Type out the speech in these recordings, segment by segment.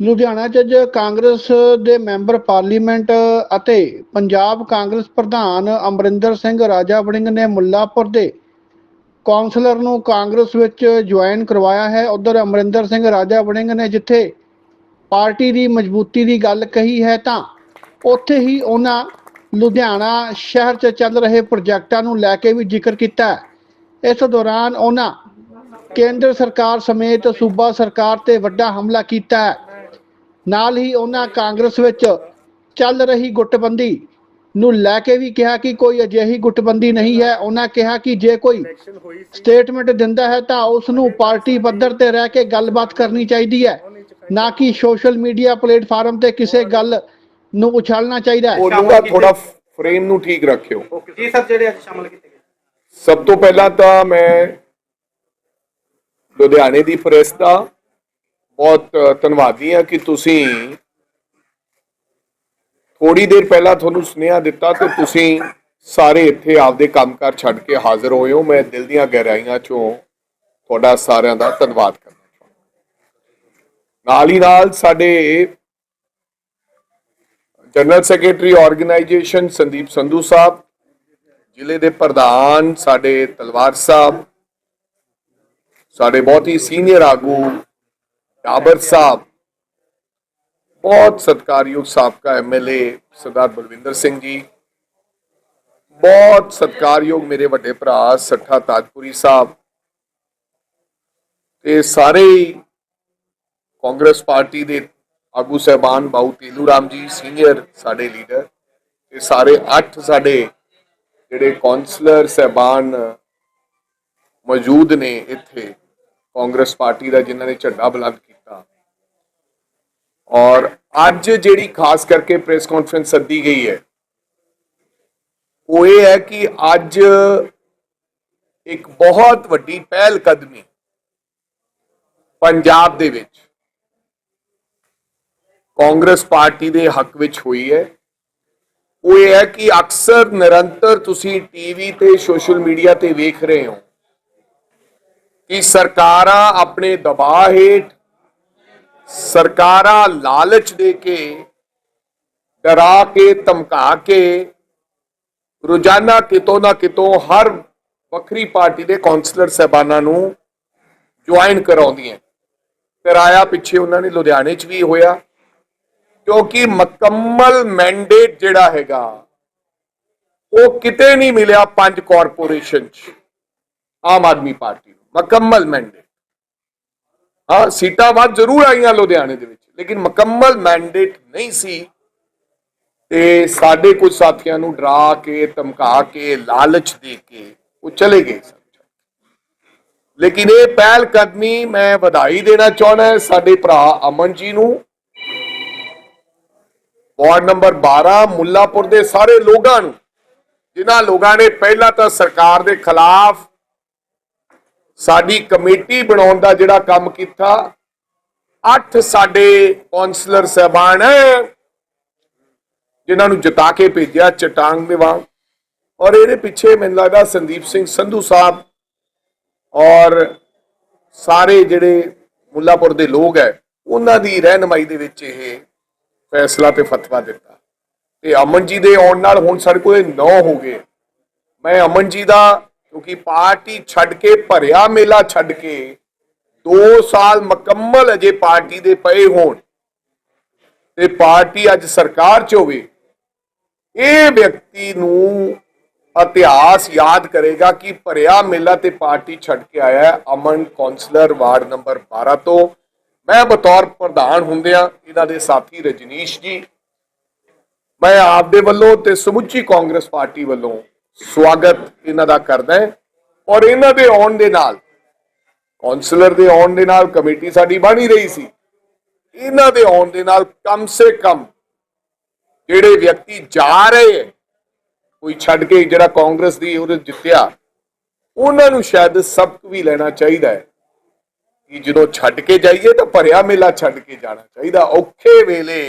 ਲੁਧਿਆਣਾ 'ਚ ਅੱਜ ਕਾਂਗਰਸ ਦੇ ਮੈਂਬਰ ਪਾਰਲੀਮੈਂਟ ਅਤੇ ਪੰਜਾਬ ਕਾਂਗਰਸ ਪ੍ਰਧਾਨ ਅਮਰਿੰਦਰ ਸਿੰਘ ਰਾਜਾ ਵੜਿੰਗ ਨੇ ਮੁੱਲਾਪੁਰ ਦੇ ਕੌਂਸਲਰ ਨੂੰ ਕਾਂਗਰਸ ਵਿੱਚ ਜੁਆਇਨ ਕਰਵਾਇਆ ਹੈ। ਉਧਰ ਅਮਰਿੰਦਰ ਸਿੰਘ ਰਾਜਾ ਵੜਿੰਗ ਨੇ ਜਿੱਥੇ ਪਾਰਟੀ ਦੀ ਮਜ਼ਬੂਤੀ ਦੀ ਗੱਲ ਕਹੀ ਹੈ ਤਾਂ ਉੱਥੇ ਹੀ ਉਹਨਾਂ ਲੁਧਿਆਣਾ ਸ਼ਹਿਰ 'ਚ ਚੱਲ ਰਹੇ ਪ੍ਰੋਜੈਕਟਾਂ ਨੂੰ ਲੈ ਕੇ ਵੀ ਜ਼ਿਕਰ ਕੀਤਾ ਇਸ ਦੌਰਾਨ ਉਹਨਾਂ ਕੇਂਦਰ ਸਰਕਾਰ ਸਮੇਤ ਸੂਬਾ ਸਰਕਾਰ ਤੇ ਵੱਡਾ ਹਮਲਾ ਕੀਤਾ ਹੈ। ਨਾਲ ਹੀ ਉਹਨਾਂ ਕਾਂਗਰਸ ਵਿੱਚ ਚੱਲ ਰਹੀ ਗੁੱਟਬੰਦੀ ਨੂੰ ਲੈ ਕੇ ਵੀ ਕਿਹਾ ਕਿ ਕੋਈ ਅਜਿਹੀ ਗੁੱਟਬੰਦੀ ਨਹੀਂ ਹੈ। ਉਹਨਾਂ ਕਿਹਾ ਕਿ ਜੇ ਕੋਈ ਸਟੇਟਮੈਂਟ ਦਿੰਦਾ ਹੈ ਤਾਂ ਉਸ ਨੂੰ ਪਾਰਟੀ ਪੱਧਰ ਤੇ ਰਹਿ ਕੇ ਗੱਲਬਾਤ ਕਰਨੀ ਚਾਹੀਦੀ ਹੈ। ਨਾ ਕਿ ਸੋਸ਼ਲ ਮੀਡੀਆ ਪਲੇਟਫਾਰਮ ਤੇ ਕਿਸੇ ਗੱਲ ਨੂੰ ਉਛਾਲਣਾ ਚਾਹੀਦਾ ਹੈ। ਬੋਲੂਗਾ ਥੋੜਾ ਫਰੇਮ ਨੂੰ ਠੀਕ ਰੱਖਿਓ। ਜੀ ਸਰ ਜਿਹੜੇ ਅੱਜ ਸ਼ਾਮਲ ਕੀਤੇ ਗਏ? ਸਭ ਤੋਂ ਪਹਿਲਾਂ ਤਾਂ ਮੈਂ ਲੁਧਿਆਣੇ ਦੀ ਪ੍ਰੈਸ ਦਾ ਬਹੁਤ ਧੰਨਵਾਦੀ ਹਾਂ ਕਿ ਤੁਸੀਂ ਥੋੜੀ ਦੇਰ ਪਹਿਲਾਂ ਤੁਹਾਨੂੰ ਸੁਨੇਹਾ ਦਿੱਤਾ ਤੇ ਤੁਸੀਂ ਸਾਰੇ ਇੱਥੇ ਆਪਦੇ ਕੰਮਕਾਰ ਛੱਡ ਕੇ ਹਾਜ਼ਰ ਹੋਏ ਹੋ। ਮੈਂ ਦਿਲ ਦੀਆਂ ਗਹਿਰਾਈਆਂ ਚੋਂ ਤੁਹਾਡਾ ਸਾਰਿਆਂ ਦਾ ਧੰਨਵਾਦ ਕਰਨਾ ਚਾਹੁੰਦਾ ਨਾਲ ਹੀ ਨਾਲ ਸਾਡੇ general secretary organisation Sandeep Sandhu sahib, ਜ਼ਿਲ੍ਹੇ ਦੇ ਪ੍ਰਧਾਨ ਸਾਡੇ ਤਲਵਾਰ ਸਾਹਿਬ, ਸਾਡੇ ਬਹੁਤ ਹੀ ਸੀਨੀਅਰ ਆਗੂ ਡਾਬਰ ਸਾਹਿਬ ਬਹੁਤ ਸਤਿਕਾਰਯੋਗ ਸਾਬਕਾ ਐਮਐਲਏ ਸਰਦਾਰ ਬਲਵਿੰਦਰ ਸਿੰਘ ਜੀ ਬਹੁਤ ਸਤਿਕਾਰਯੋਗ ਮੇਰੇ ਵੱਡੇ ਭਰਾ ਸੱਠਾ ਤਾਜਪੁਰੀ ਸਾਹਿਬ ਤੇ ਸਾਰੇ ਕਾਂਗਰਸ ਪਾਰਟੀ ਦੇ ਆਗੂ ਸਹਿਬਾਨ ਬਾਊ ਤੇਲੂ ਰਾਮ ਜੀ ਸੀਨੀਅਰ ਸਾਡੇ ਲੀਡਰ ਤੇ ਸਾਰੇ ਅੱਠ ਸਾਡੇ ਜਿਹੜੇ ਕਾਉਂਸਲਰ ਸਹਿਬਾਨ ਮੌਜੂਦ ਨੇ ਇੱਥੇ ਕਾਂਗਰਸ ਪਾਰਟੀ ਦਾ ਜਿਨ੍ਹਾਂ ਨੇ ਝੰਡਾ ਬੁਲੰਦ ਕੀਤਾ ਔਰ ਅੱਜ ਜਿਹੜੀ ਖਾਸ ਕਰਕੇ ਪ੍ਰੈਸ ਕਾਨਫਰੰਸ ਸੱਦੀ ਗਈ ਹੈ, ਉਹ ਇਹ ਹੈ ਕਿ ਅੱਜ ਇੱਕ ਬਹੁਤ ਵੱਡੀ ਪਹਿਲ ਕਦਮੀ ਪੰਜਾਬ ਦੇ ਵਿੱਚ ਕਾਂਗਰਸ ਪਾਰਟੀ ਦੇ ਹੱਕ ਵਿੱਚ ਹੋਈ ਹੈ। ਉਹ ਇਹ ਹੈ ਕਿ ਅਕਸਰ ਨਿਰੰਤਰ ਤੁਸੀਂ ਟੀਵੀ ਤੇ ਸੋਸ਼ਲ ਮੀਡੀਆ ਤੇ ਵੇਖ ਰਹੇ ਹੋ ਕਿ ਸਰਕਾਰਾਂ ਆਪਣੇ ਦਬਾਅ ਹੇਠ ਸਰਕਾਰਾਂ ਲਾਲਚ ਦੇ ਕੇ, ਡਰਾ ਕੇ, ਧਮਕਾ ਕੇ, ਰੋਜ਼ਾਨਾ ਕਿਤੋਂ ਨਾ ਕਿਤੋਂ ਹਰ ਵੱਖਰੀ ਪਾਰਟੀ ਦੇ ਕਾਉਂਸਲਰ ਸਹਿਬਾਨਾਂ ਨੂੰ ਜੁਆਇਨ ਕਰਾਉਂਦੀਆਂ ਕਰਾਇਆ ਪਿੱਛੇ ਉਹਨਾਂ ਨੇ ਲੁਧਿਆਣੇ 'ਚ ਵੀ ਹੋਇਆ। ਕਿਉਂਕਿ ਮੁਕੰਮਲ ਮੈਂਡੇਟ ਜਿਹੜਾ ਹੈਗਾ, ਉਹ ਕਿਤੇ ਨਹੀਂ ਮਿਲਿਆ ਪੰਜ ਕਾਰਪੋਰੇਸ਼ਨ 'ਚ, ਆਮ ਆਦਮੀ ਪਾਰਟੀ ਨੂੰ। ਮੁਕੰਮਲ ਮੈਂਡੇਟ ਹਾਂ, ਸੀਟਾਂ ਵੱਧ ਜ਼ਰੂਰ ਆਈਆਂ ਲੁਧਿਆਣੇ ਦੇ ਵਿੱਚ, ਲੇਕਿਨ ਮੁਕੰਮਲ ਮੈਂਡੇਟ ਨਹੀਂ ਸੀ। ਤੇ ਸਾਡੇ ਕੁਝ ਸਾਥੀਆਂ ਨੂੰ ਡਰਾ ਕੇ, ਧਮਕਾ ਕੇ, ਲਾਲਚ ਦੇ ਕੇ ਉਹ ਚਲੇ ਗਏ ਸਨ। ਲੇਕਿਨ ਇਹ ਪਹਿਲ ਕਦਮੀ ਮੈਂ ਵਧਾਈ ਦੇਣਾ ਚਾਹੁੰਦਾ ਸਾਡੇ ਭਰਾ ਅਮਨ ਜੀ ਨੂੰ। ਵਾਰਡ ਨੰਬਰ 12 ਮੁੱਲਾਪੁਰ ਦੇ ਸਾਰੇ ਲੋਕਾਂ ਨੂੰ, ਜਿਨ੍ਹਾਂ ਲੋਕਾਂ ਨੇ ਪਹਿਲਾਂ ਤਾਂ ਸਰਕਾਰ ਦੇ ਖਿਲਾਫ ਸਾਡੀ ਕਮੇਟੀ ਬਣਾਉਣ ਦਾ ਜਿਹੜਾ ਕੰਮ ਕੀਤਾ, ਅੱਠ ਸਾਡੇ ਕਾਉਂਸਲਰ ਸਹਿਬਾਨ ਹੈ ਜਿਨ੍ਹਾਂ ਨੂੰ ਜਿਤਾ ਕੇ ਭੇਜਿਆ ਚਟਾਂਗ ਦੇ ਵਾਂਗ। ਔਰ ਇਹਦੇ ਪਿੱਛੇ ਮੈਨੂੰ ਲੱਗਦਾ ਸੰਦੀਪ ਸਿੰਘ ਸੰਧੂ ਸਾਹਿਬ ਔਰ ਸਾਰੇ ਜਿਹੜੇ ਮੁੱਲਾਪੁਰ ਦੇ ਲੋਕ ਹੈ, ਉਹਨਾਂ ਦੀ ਰਹਿਨਮਾਈ ਦੇ ਵਿੱਚ ਇਹ ਫੈਸਲਾ ਤੇ ਫਤਵਾ ਦਿੱਤਾ। ਤੇ ਅਮਨ ਜੀ ਦੇ ਆਉਣ ਨਾਲ ਹੁਣ ਸਾਡੇ ਕੋਲ 9 ਹੋ ਗਏ। ਮੈਂ ਅਮਨ ਜੀ ਦਾ ਕਿਉਂਕਿ ਪਾਰਟੀ ਛੱਡ ਕੇ ਭਰਿਆ ਮੇਲਾ ਛੱਡ ਕੇ 2 ਸਾਲ ਮੁਕੰਮਲ ਅਜੇ ਪਾਰਟੀ ਦੇ ਪਏ ਹੋਣ ਤੇ ਪਾਰਟੀ ਅੱਜ ਸਰਕਾਰ 'ਚ ਹੋਵੇ, ਇਹ ਵਿਅਕਤੀ ਨੂੰ ਇਤਿਹਾਸ ਯਾਦ ਕਰੇਗਾ ਕਿ ਭਰਿਆ ਮੇਲਾ ਤੇ ਪਾਰਟੀ ਛੱਡ ਕੇ ਆਇਆ ਅਮਨ ਕਾਉਂਸਲਰ ਵਾਰਡ ਨੰਬਰ 12 ਤੋਂ। ਮੈਂ ਬਤੌਰ ਪ੍ਰਧਾਨ ਹੁੰਦਿਆਂ ਇਹਨਾਂ ਦੇ ਸਾਥੀ ਰਜਨੀਸ਼ ਜੀ, ਮੈਂ ਆਪ ਦੇ ਵੱਲੋਂ ਤੇ ਸਮੁੱਚੀ ਕਾਂਗਰਸ ਪਾਰਟੀ ਵੱਲੋਂ ਸਵਾਗਤ ਇਹਨਾਂ ਦਾ ਕਰਦਾ ਹੈ। ਔਰ ਇਹਨਾਂ ਦੇ ਆਉਣ ਦੇ ਨਾਲ ਕਾਉਂਸਲਰ ਦੇ ਆਉਣ ਦੇ ਨਾਲ ਕਮੇਟੀ ਸਾਡੀ ਬਣ ਹੀ ਰਹੀ ਸੀ। ਇਹਨਾਂ ਦੇ ਆਉਣ ਦੇ ਨਾਲ ਕਮ ਸੇ ਕਮ ਜਿਹੜੇ ਵਿਅਕਤੀ ਜਾ ਰਹੇ ਹੈ, ਕੋਈ ਛੱਡ ਕੇ ਜਿਹੜਾ ਕਾਂਗਰਸ ਦੀ ਉਹਦੇ ਜਿੱਤਿਆ, ਉਹਨਾਂ ਨੂੰ ਸ਼ਾਇਦ ਸਬਕ ਵੀ ਲੈਣਾ ਚਾਹੀਦਾ ਹੈ ਕਿ ਜਦੋਂ ਛੱਡ ਕੇ ਜਾਈਏ ਤਾਂ ਭਰਿਆ ਮੇਲਾ ਛੱਡ ਕੇ ਜਾਣਾ ਚਾਹੀਦਾ। ਔਖੇ ਵੇਲੇ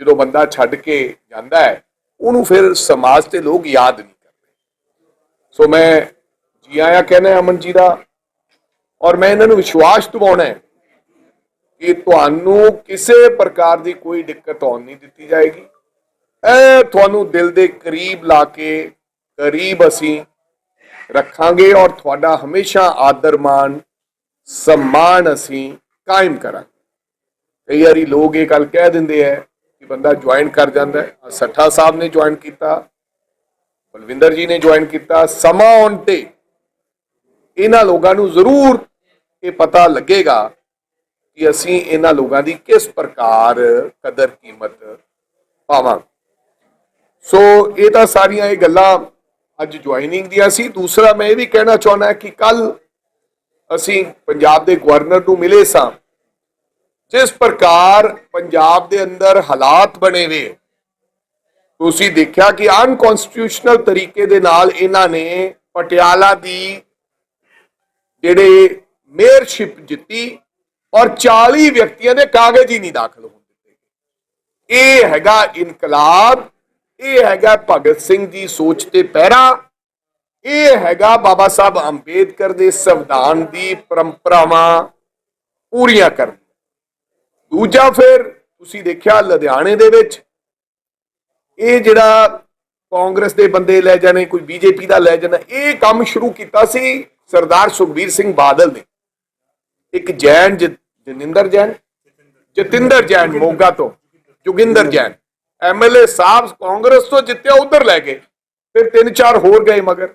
ਜਦੋਂ ਬੰਦਾ ਛੱਡ ਕੇ ਜਾਂਦਾ ਹੈ ਉਹਨੂੰ ਫਿਰ ਸਮਾਜ ਤੇ ਲੋਕ ਯਾਦ ਨਹੀਂ ਕਰਦੇ ਸੋ ਮੈਂ ਜੀ ਆਇਆ ਕਹਿੰਦਾ ਅਮਨ ਜੀ ਦਾ, ਔਰ ਮੈਂ ਇਹਨਾਂ ਨੂੰ ਵਿਸ਼ਵਾਸ ਦਿਵਾਉਣਾ ਹੈ ਕਿ ਤੁਹਾਨੂੰ ਕਿਸੇ ਪ੍ਰਕਾਰ ਦੀ ਕੋਈ ਦਿੱਕਤ ਆਉਣ ਨਹੀਂ ਦਿੱਤੀ ਜਾਏਗੀ। ਇਹ ਤੁਹਾਨੂੰ ਦਿਲ ਦੇ ਕਰੀਬ ਲਾ ਕੇ ਕਰੀਬ ਅਸੀਂ ਰੱਖਾਂਗੇ ਔਰ ਤੁਹਾਡਾ ਹਮੇਸ਼ਾ ਆਦਰ, ਮਾਣ, ਸਨਮਾਨ ਅਸੀਂ ਕਾਇਮ ਕਰਾਂਗੇ। ਕਈ ਵਾਰੀ ਲੋਕ ਇਹ ਗੱਲ ਕਹਿ ਦਿੰਦੇ ਆ ਬੰਦਾ ਜੁਆਇਨ ਕਰ ਜਾਂਦਾ ਹੈ। ਸੱਠਾ ਸਾਹਿਬ ਨੇ ਜੁਆਇਨ ਕੀਤਾ, ਬਲਵਿੰਦਰ ਜੀ ਨੇ ਜੁਆਇਨ ਕੀਤਾ। ਸਮਾਂ ਆਉਣ ਤੇ ਇਹਨਾਂ ਲੋਕਾਂ ਨੂੰ ਜ਼ਰੂਰ ਇਹ ਪਤਾ ਲੱਗੇਗਾ ਕਿ ਅਸੀਂ ਇਹਨਾਂ ਲੋਕਾਂ ਦੀ ਕਿਸ ਪ੍ਰਕਾਰ ਕਦਰ ਕੀਮਤ ਪਾਵਾਂ ਸੋ ਇਹ ਤਾਂ ਸਾਰੀਆਂ ਇਹ ਗੱਲਾਂ ਅੱਜ ਜੁਆਇਨਿੰਗ ਦੀਆਂ ਸੀ। ਦੂਸਰਾ ਮੈਂ ਇਹ ਵੀ ਕਹਿਣਾ ਚਾਹੁੰਦਾ ਕਿ ਕੱਲ ਅਸੀਂ ਪੰਜਾਬ ਦੇ ਗਵਰਨਰ ਨੂੰ ਮਿਲੇ ਸਾਂ। ਜਿਸ ਪ੍ਰਕਾਰ ਪੰਜਾਬ ਦੇ ਅੰਦਰ ਹਾਲਾਤ ਬਣੇ ਵੇ, ਤੁਸੀਂ ਦੇਖਿਆ ਕਿ ਅਨਕਨਸਟੀਟਿਊਸ਼ਨਲ ਤਰੀਕੇ ਦੇ ਨਾਲ ਇਹਨਾਂ ਨੇ ਪਟਿਆਲਾ ਦੀ ਜਿਹੜੇ ਮੇਅਰਸ਼ਿਪ ਜਿੱਤੀ ਔਰ 40 ਵਿਅਕਤੀਆਂ ਦੇ ਕਾਗਜ਼ ਹੀ ਨਹੀਂ ਦਾਖਲ ਹੋਣ ਦਿੱਤੇ ਇਹ ਹੈਗਾ ਇਨਕਲਾਬ, ਇਹ ਹੈਗਾ ਭਗਤ ਸਿੰਘ ਦੀ ਸੋਚ ਤੇ ਪਹਿਰਾ, ਇਹ ਹੈਗਾ ਬਾਬਾ ਸਾਹਿਬ ਅੰਬੇਦਕਰ ਦੇ ਸੰਵਿਧਾਨ ਦੀ ਪਰੰਪਰਾਵਾਂ ਪੂਰੀਆਂ ਕਰਨਾ। ਦੂਜਾ ਫਿਰ ਤੁਸੀਂ ਦੇਖਿਆ ਲੁਧਿਆਣੇ ਦੇ ਵਿੱਚ, ਇਹ ਜਿਹੜਾ ਕਾਂਗਰਸ ਦੇ ਬੰਦੇ ਲੈ ਜਾਣੇ, ਕੋਈ ਬੀਜੇਪੀ ਦਾ ਲੈ ਜਾਣਾ, ਇਹ ਕੰਮ ਸ਼ੁਰੂ ਕੀਤਾ ਸੀ ਸਰਦਾਰ ਸੁਖਬੀਰ ਸਿੰਘ ਬਾਦਲ ਨੇ। ਇੱਕ ਜੈਨ ਜ- ਜਨਿੰਦਰ ਜੈਨ, ਜਤਿੰਦਰ ਜੈਨ ਮੋਗਾ ਤੋਂ, ਜੋਗਿੰਦਰ ਜੈਨ। ਐਮਐਲਏ ਸਾਹਿਬ ਕਾਂਗਰਸ ਤੋਂ ਜਿੱਤਿਆ, ਉਧਰ ਲੈ ਗਏ। ਫਿਰ ਤਿੰਨ ਚਾਰ ਹੋਰ ਗਏ ਮਗਰ।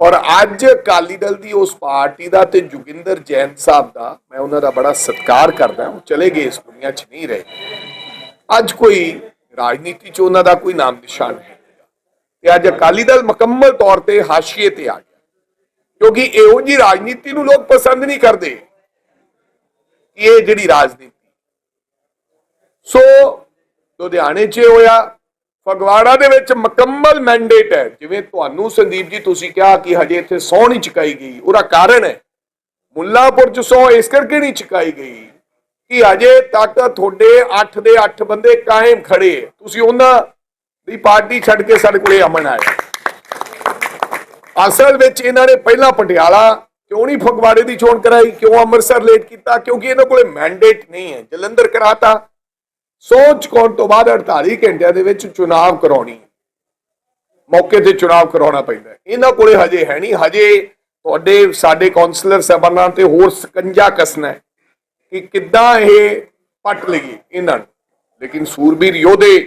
ਔਰ ਅੱਜ ਅਕਾਲੀ ਦਲ ਦੀ ਉਸ ਪਾਰਟੀ ਦਾ ਤੇ ਜੋਗਿੰਦਰ ਜੈਨ ਸਾਹਿਬ ਦਾ, ਮੈਂ ਉਹਨਾਂ ਦਾ ਬੜਾ ਸਤਿਕਾਰ ਕਰਦਾ, ਉਹ ਚਲੇ ਗਏ ਇਸ ਦੁਨੀਆ 'ਚ ਨਹੀਂ ਰਹੇ। ਅੱਜ ਕੋਈ ਰਾਜਨੀਤੀ 'ਚ ਉਹਨਾਂ ਦਾ ਕੋਈ ਨਾਮ ਨਿਸ਼ਾਨ ਨਹੀਂ ਤੇ ਅੱਜ ਅਕਾਲੀ ਦਲ ਮੁਕੰਮਲ ਤੌਰ ਤੇ ਹਾਸ਼ੀਏ ਤੇ ਆ ਗਿਆ। ਕਿਉਂਕਿ ਇਹੋ ਜੀ ਰਾਜਨੀਤੀ ਨੂੰ ਲੋਕ ਪਸੰਦ ਨਹੀਂ ਕਰਦੇ। ਇਹ ਜਿਹੜੀ ਰਾਜਨੀਤੀ। ਸੋ, ਲੁਧਿਆਣੇ 'ਚ ਹੋਇਆ ਫਗਵਾੜਾ ਦੇ ਵਿੱਚ ਮੁਕੰਮਲ ਮੈਂਡੇਟ ਹੈ। ਜਿਵੇਂ ਤੁਹਾਨੂੰ ਸੰਦੀਪ ਜੀ ਤੁਸੀਂ ਕਿਹਾ ਕਿ ਹਜੇ ਇੱਥੇ ਸਹੁੰ ਨਹੀਂ ਚੁਕਾਈ ਗਈ, ਉਹਦਾ ਕਾਰਨ ਹੈ। ਮੁੱਲਾਪੁਰ 'ਚ ਸਹੁੰ ਇਸ ਕਰਕੇ ਨਹੀਂ ਚੁਕਾਈ ਗਈ ਕਿ ਅਜੇ ਤੱਕ ਤੁਹਾਡੇ 8 ਦੇ 8 ਬੰਦੇ ਕਾਇਮ ਖੜੇ ਤੁਸੀਂ ਉਹਨਾਂ ਦੀ ਪਾਰਟੀ ਛੱਡ ਕੇ ਸਾਡੇ ਕੋਲੇ ਅਮਨ ਆਇਆ ਅਸਲ ਵਿੱਚ ਇਹਨਾਂ ਨੇ ਪਹਿਲਾਂ ਪਟਿਆਲਾ ਕਿਉਂ ਨਹੀਂ ਫਗਵਾੜੇ ਦੀ ਚੋਣ ਕਰਾਈ, ਕਿਉਂ ਅੰਮ੍ਰਿਤਸਰ ਲੇਟ ਕੀਤਾ, ਕਿਉਂਕਿ ਇਹਨਾਂ ਕੋਲੇ ਮੈਂਡੇਟ ਨਹੀਂ ਹੈ। ਜਲੰਧਰ ਕਰਾਤਾ ਸੋਚ ਕੋਣ ਤੋਂ ਬਾਅਦ 48 ਘੰਟਿਆਂ ਦੇ ਵਿੱਚ ਚੁਣਾਵ ਕਰਾਉਣੀ ਮੌਕੇ ਤੇ ਚੁਣਾਵ ਕਰਾਉਣਾ ਪੈਂਦਾ ਇਹਨਾਂ ਕੋਲੇ ਹਜੇ ਹੈ ਨਹੀਂ। ਹਜੇ ਤੁਹਾਡੇ, ਸਾਡੇ ਕਾਉਂਸਲਰ ਸਾਹਿਬਾਨਾਂ ਤੇ ਹੋਰ ਸਕੰਜਾ ਕੱਸਣਾ ਹੈ ਕਿ ਕਿੱਦਾਂ ਇਹ ਪੱਟ ਲਈਏ ਇਹਨਾਂ ਨੂੰ। ਲੇਕਿਨ ਸੂਰਬੀਰ ਯੋਧੇ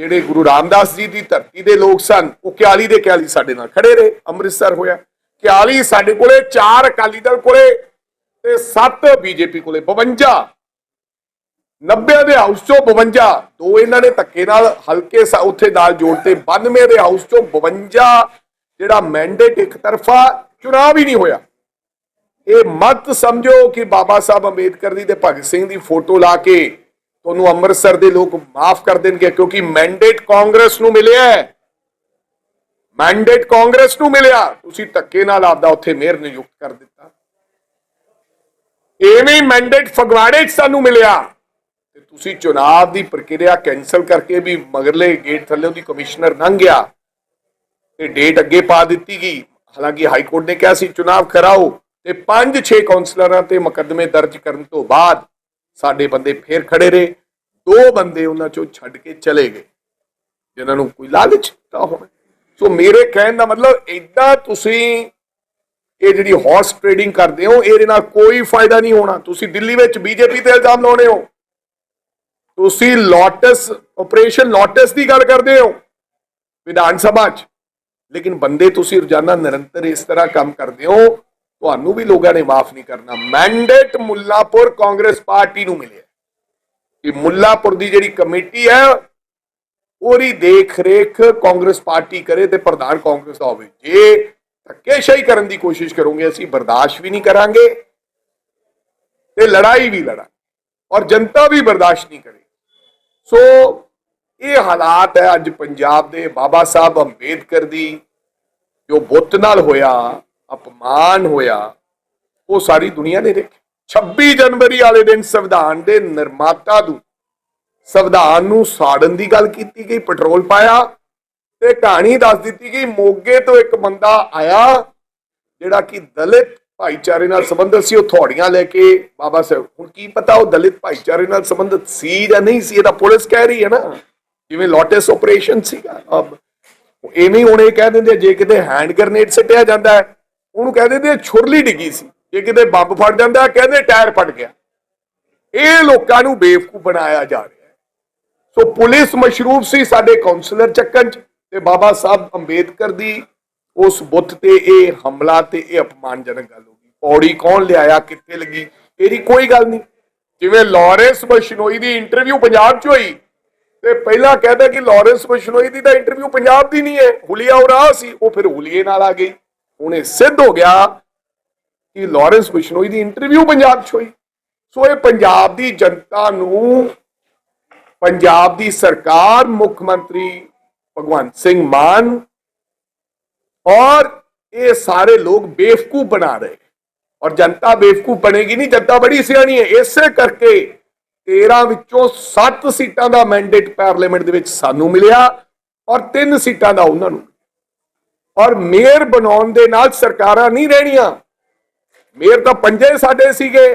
ਜਿਹੜੇ ਗੁਰੂ ਰਾਮਦਾਸ ਜੀ ਦੀ ਧਰਤੀ ਦੇ ਲੋਕ ਸਨ, ਉਹ 41 ਦੇ 41 ਸਾਡੇ ਨਾਲ ਖੜੇ ਰਹੇ। ਅੰਮ੍ਰਿਤਸਰ ਹੋਇਆ। 41 ਸਾਡੇ ਕੋਲੇ, ਚਾਰ ਅਕਾਲੀ ਦਲ ਕੋਲੇ ਤੇ 7 ਬੀਜੇਪੀ ਕੋਲੇ 52 90 ਦੇ ਹਾਊਸ ਚੋਂ 52 ਦੋ ਇਹਨਾਂ ਨੇ ਧੱਕੇ ਨਾਲ ਹਲਕੇ ਸਾ- ਉੱਥੇ ਨਾਲ ਜੋੜਤੇ 92 ਦੇ ਹਾਊਸ ਚੋਂ 52 ਜਿਹੜਾ ਮੈਂਡੇਟ ਇੱਕ ਤਰਫਾ ਚੁਣਾਵ ਹੀ ਨਹੀਂ ਹੋਇਆ। ਇਹ ਮਤ ਸਮਝੋ ਕਿ ਬਾਬਾ ਸਾਹਿਬ ਅੰਬੇਦਕਰ ਦੀ ਤੇ ਭਗਤ ਸਿੰਘ ਦੀ ਫੋਟੋ ਲਾ ਕੇ ਤੁਹਾਨੂੰ ਅੰਮ੍ਰਿਤਸਰ ਦੇ ਲੋਕ ਮਾਫ ਕਰ ਦੇਣਗੇ, ਕਿਉਂਕਿ ਮੈਂਡੇਟ ਕਾਂਗਰਸ ਨੂੰ ਮਿਲਿਆ ਹੈ। ਮੈਂਡੇਟ ਕਾਂਗਰਸ ਨੂੰ ਮਿਲਿਆ। ਤੁਸੀਂ ਧੱਕੇ ਨਾਲ ਆਪਦਾ ਉੱਥੇ ਮੇਅਰ ਨਿਯੁਕਤ ਕਰ ਦਿੱਤਾ। ਐਵੇਂ ਮੈਂਡੇਟ ਫਗਵਾੜੇ 'ਚ ਸਾਨੂੰ ਮਿਲਿਆ। ਤੇ ਤੁਸੀਂ ਚੁਣਾਵ ਦੀ ਪ੍ਰਕਿਰਿਆ ਕੈਨਸਲ ਕਰਕੇ ਵੀ ਮਗਰਲੇ ਗੇਟ ਥੱਲੇ ਉਹਦੀ ਕਮਿਸ਼ਨਰ ਲੰਘ ਗਿਆ ਤੇ ਡੇਟ ਅੱਗੇ ਪਾ ਦਿੱਤੀ ਗਈ। ਹਾਲਾਂਕਿ ਹਾਈ ਕੋਰਟ ਨੇ ਕਿਹਾ ਸੀ ਚੁਣਾਵ ਕਰਾਓ ਤੇ 5-6 ਕਾਉਂਸਲਰਾਂ ਤੇ ਮੁਕੱਦਮੇ ਦਰਜ ਕਰਨ ਤੋਂ ਬਾਅਦ ਸਾਡੇ ਬੰਦੇ ਫੇਰ ਖੜੇ ਰਹੇ। ਦੋ ਬੰਦੇ ਉਹਨਾਂ ਚੋਂ ਛੱਡ ਕੇ ਚਲੇ ਗਏ। ਜਿਨ੍ਹਾਂ ਨੂੰ ਕੋਈ ਲਾਲਚ ਤਾਂ ਹੋਵੇ। ਸੋ ਮੇਰੇ ਕਹਿਣ ਦਾ ਮਤਲਬ ਇਦਾਂ ਤੁਸੀਂ ਇਹ ਜਿਹੜੀ ਹਾਰਸ ਟ੍ਰੇਡਿੰਗ ਕਰਦੇ ਹੋ, ਇਹਦੇ ਨਾਲ ਕੋਈ ਫਾਇਦਾ ਨਹੀਂ ਹੋਣਾ। ਤੁਸੀਂ ਦਿੱਲੀ ਵਿੱਚ ਬੀਜੇਪੀ ਤੇ ਇਲਜ਼ਾਮ ਲਾਉਣੇ ਹੋ। ਤੁਸੀਂ ਲੋਟਸ ਆਪਰੇਸ਼ਨ ਲੋਟਸ ਦੀ ਗੱਲ ਕਰਦੇ ਹੋ ਵਿਧਾਨ ਸਭਾ 'ਚ। ਲੇਕਿਨ ਬੰਦੇ ਤੁਸੀਂ ਰੋਜ਼ਾਨਾ ਨਿਰੰਤਰ ਇਸ ਤਰ੍ਹਾਂ ਕੰਮ ਕਰਦੇ ਹੋ, ਤੁਹਾਨੂੰ ਵੀ ਲੋਕਾਂ ਨੇ ਮਾਫ ਨਹੀਂ ਕਰਨਾ। ਮੈਂਡੇਟ ਮੁੱਲਾਪੁਰ ਕਾਂਗਰਸ ਪਾਰਟੀ ਨੂੰ ਮਿਲਿਆ। ਕਿ ਮੁੱਲਾਪੁਰ ਦੀ ਜਿਹੜੀ ਕਮੇਟੀ ਹੈ, ਉਹਦੀ ਦੇਖ ਰੇਖ ਕਾਂਗਰਸ ਪਾਰਟੀ ਕਰੇ ਤੇ ਪ੍ਰਧਾਨ ਕਾਂਗਰਸ ਦਾ ਹੋਵੇ। ਜੇ ਧੱਕੇਸ਼ਾਹੀ ਕਰਨ ਦੀ ਕੋਸ਼ਿਸ਼ ਕਰੋਗੇ, ਅਸੀਂ ਬਰਦਾਸ਼ਤ ਵੀ ਨਹੀਂ ਕਰਾਂਗੇ ਤੇ ਲੜਾਈ ਵੀ ਲੜਾ ਔਰ ਜਨਤਾ ਵੀ ਬਰਦਾਸ਼ਤ ਨਹੀਂ ਕਰੇ ਸੋ ਇਹ ਹਾਲਾਤ ਹੈ, ਅੱਜ ਪੰਜਾਬ ਦੇ ਬਾਬਾ ਸਾਹਿਬ ਅੰਬੇਦਕਰ ਦੀ ਜੋ ਬੁੱਤ ਨਾਲ ਹੋਇਆ, ਅਪਮਾਨ ਹੋਇਆ, ਉਹ ਸਾਰੀ ਦੁਨੀਆ ਨੇ ਦੇਖਿਆ 26 ਜਨਵਰੀ ਵਾਲੇ ਦਿਨ ਸੰਵਿਧਾਨ ਦੇ ਨਿਰਮਾਤਾ ਨੂੰ ਸੰਵਿਧਾਨ ਨੂੰ ਸਾੜਨ ਦੀ ਗੱਲ ਕੀਤੀ ਗਈ, ਪੈਟਰੋਲ ਪਾਇਆ ਤੇ ਕਹਾਣੀ ਦੱਸ ਦਿੱਤੀ ਗਈ, ਮੋਗੇ ਤੋਂ ਇੱਕ ਬੰਦਾ ਆਇਆ, ਜਿਹੜਾ ਕਿ ਦਲਿਤ ਭਾਈਚਾਰੇ ਨਾਲ ਸੰਬੰਧਿਤ ਸੀ ਉਹ ਥੋੜੀਆਂ ਲੈ ਕੇ ਬਾਬਾ ਸਾਹਿਬ। ਹੁਣ ਕੀ ਪਤਾ ਉਹ ਦਲਿਤ ਭਾਈਚਾਰੇ ਨਾਲ ਸੰਬੰਧਿਤ ਸੀ ਜਾਂ ਨਹੀਂ ਸੀ ਇਹ ਤਾਂ ਪੁਲਿਸ ਕਹਿ ਰਹੀ ਹੈ ਨਾ। ਜਿਵੇਂ ਲੋਟਸ ਆਪਰੇਸ਼ਨ ਸੀਗਾ ਅਬ ਐਵੇਂ ਹੁਣ ਇਹ ਕਹਿ ਦਿੰਦੇ ਜੇ ਕਿਤੇ ਹੈਂਡ ਗ੍ਰਨੇਡ ਸਿੱਟਿਆ ਜਾਂਦਾ ਉਹਨੂੰ ਕਹਿ ਦਿੰਦੇ ਆ, ਛੁਰਲੀ ਡਿੱਗੀ ਸੀ। ਜੇ ਕਿਤੇ ਬੰਬ ਫਟ ਜਾਂਦਾ ਕਹਿੰਦੇ ਟਾਇਰ ਫਟ ਗਿਆ। ਇਹ ਲੋਕਾਂ ਨੂੰ ਬੇਵਕੂਫ ਬਣਾਇਆ ਜਾ ਰਿਹਾ ਸੋ ਪੁਲਿਸ ਮਸ਼ਰੂਫ ਸੀ ਸਾਡੇ ਕਾਉਂਸਲਰ ਚੱਕਣ ਚ ਤੇ ਬਾਬਾ ਸਾਹਿਬ ਅੰਬੇਦਕਰ ਦੀ ਉਸ ਬੁੱਤ ਤੇ ਇਹ ਹਮਲਾ ਤੇ ਇਹ ਅਪਮਾਨਜਨਕ ਗੱਲ ਹੋ ਗਈ। ਪੌੜੀ ਕੌਣ ਲਿਆਇਆ, ਕਿੱਥੇ ਲੱਗੀ, ਇਹਦੀ ਕੋਈ ਗੱਲ ਨਹੀਂ। ਜਿਵੇਂ ਲਾਰੈਂਸ ਬਸ਼ਨੋਈ ਦੀ ਇੰਟਰਵਿਊ ਪੰਜਾਬ 'ਚ ਹੋਈ, ਤੇ ਪਹਿਲਾਂ ਕਹਿੰਦਾ ਕਿ ਲਾਰੈਂਸ ਬਸ਼ਨੋਈ ਦੀ ਤਾਂ ਇੰਟਰਵਿਊ ਪੰਜਾਬ ਦੀ ਨਹੀਂ ਹੈ, ਹੁਲੀਆ ਉਰਾ ਸੀ, ਉਹ ਫਿਰ ਹੁਲੀਏ ਨਾਲ ਆ ਗਈ। ਹੁਣ ਇਹ ਸਿੱਧ ਹੋ ਗਿਆ ਕਿ ਲਾਰੈਂਸ ਬਸ਼ਨੋਈ ਦੀ ਇੰਟਰਵਿਊ ਪੰਜਾਬ 'ਚ ਹੋਈ। ਸੋ ਇਹ ਪੰਜਾਬ ਦੀ ਜਨਤਾ ਨੂੰ, ਪੰਜਾਬ ਦੀ ਸਰਕਾਰ, ਮੁੱਖ ਮੰਤਰੀ ਭਗਵੰਤ ਸਿੰਘ ਮਾਨ ਔਰ ਇਹ ਸਾਰੇ ਲੋਕ ਬੇਵਕੂਫ ਬਣਾ ਰਹੇ ਔਰ ਜਨਤਾ ਬੇਵਕੂਫ ਬਣੇਗੀ ਨਹੀਂ ਜਨਤਾ ਬੜੀ ਸਿਆਣੀ ਹੈ ਇਸੇ ਕਰਕੇ 13 ਵਿੱਚੋਂ 7 ਸੀਟਾਂ ਦਾ ਮੈਂਡੇਟ ਪਾਰਲੀਮੈਂਟ ਦੇ ਵਿੱਚ ਸਾਨੂੰ ਮਿਲਿਆ ਔਰ 3 ਸੀਟਾਂ ਦਾ ਉਹਨਾਂ ਨੂੰ ਔਰ ਮੇਅਰ ਬਣਾਉਣ ਦੇ ਨਾਲ ਸਰਕਾਰਾਂ ਨਹੀਂ ਰਹਿਣੀਆਂ ਮੇਅਰ ਤਾਂ ਪੰਜੇ ਸਾਡੇ ਸੀਗੇ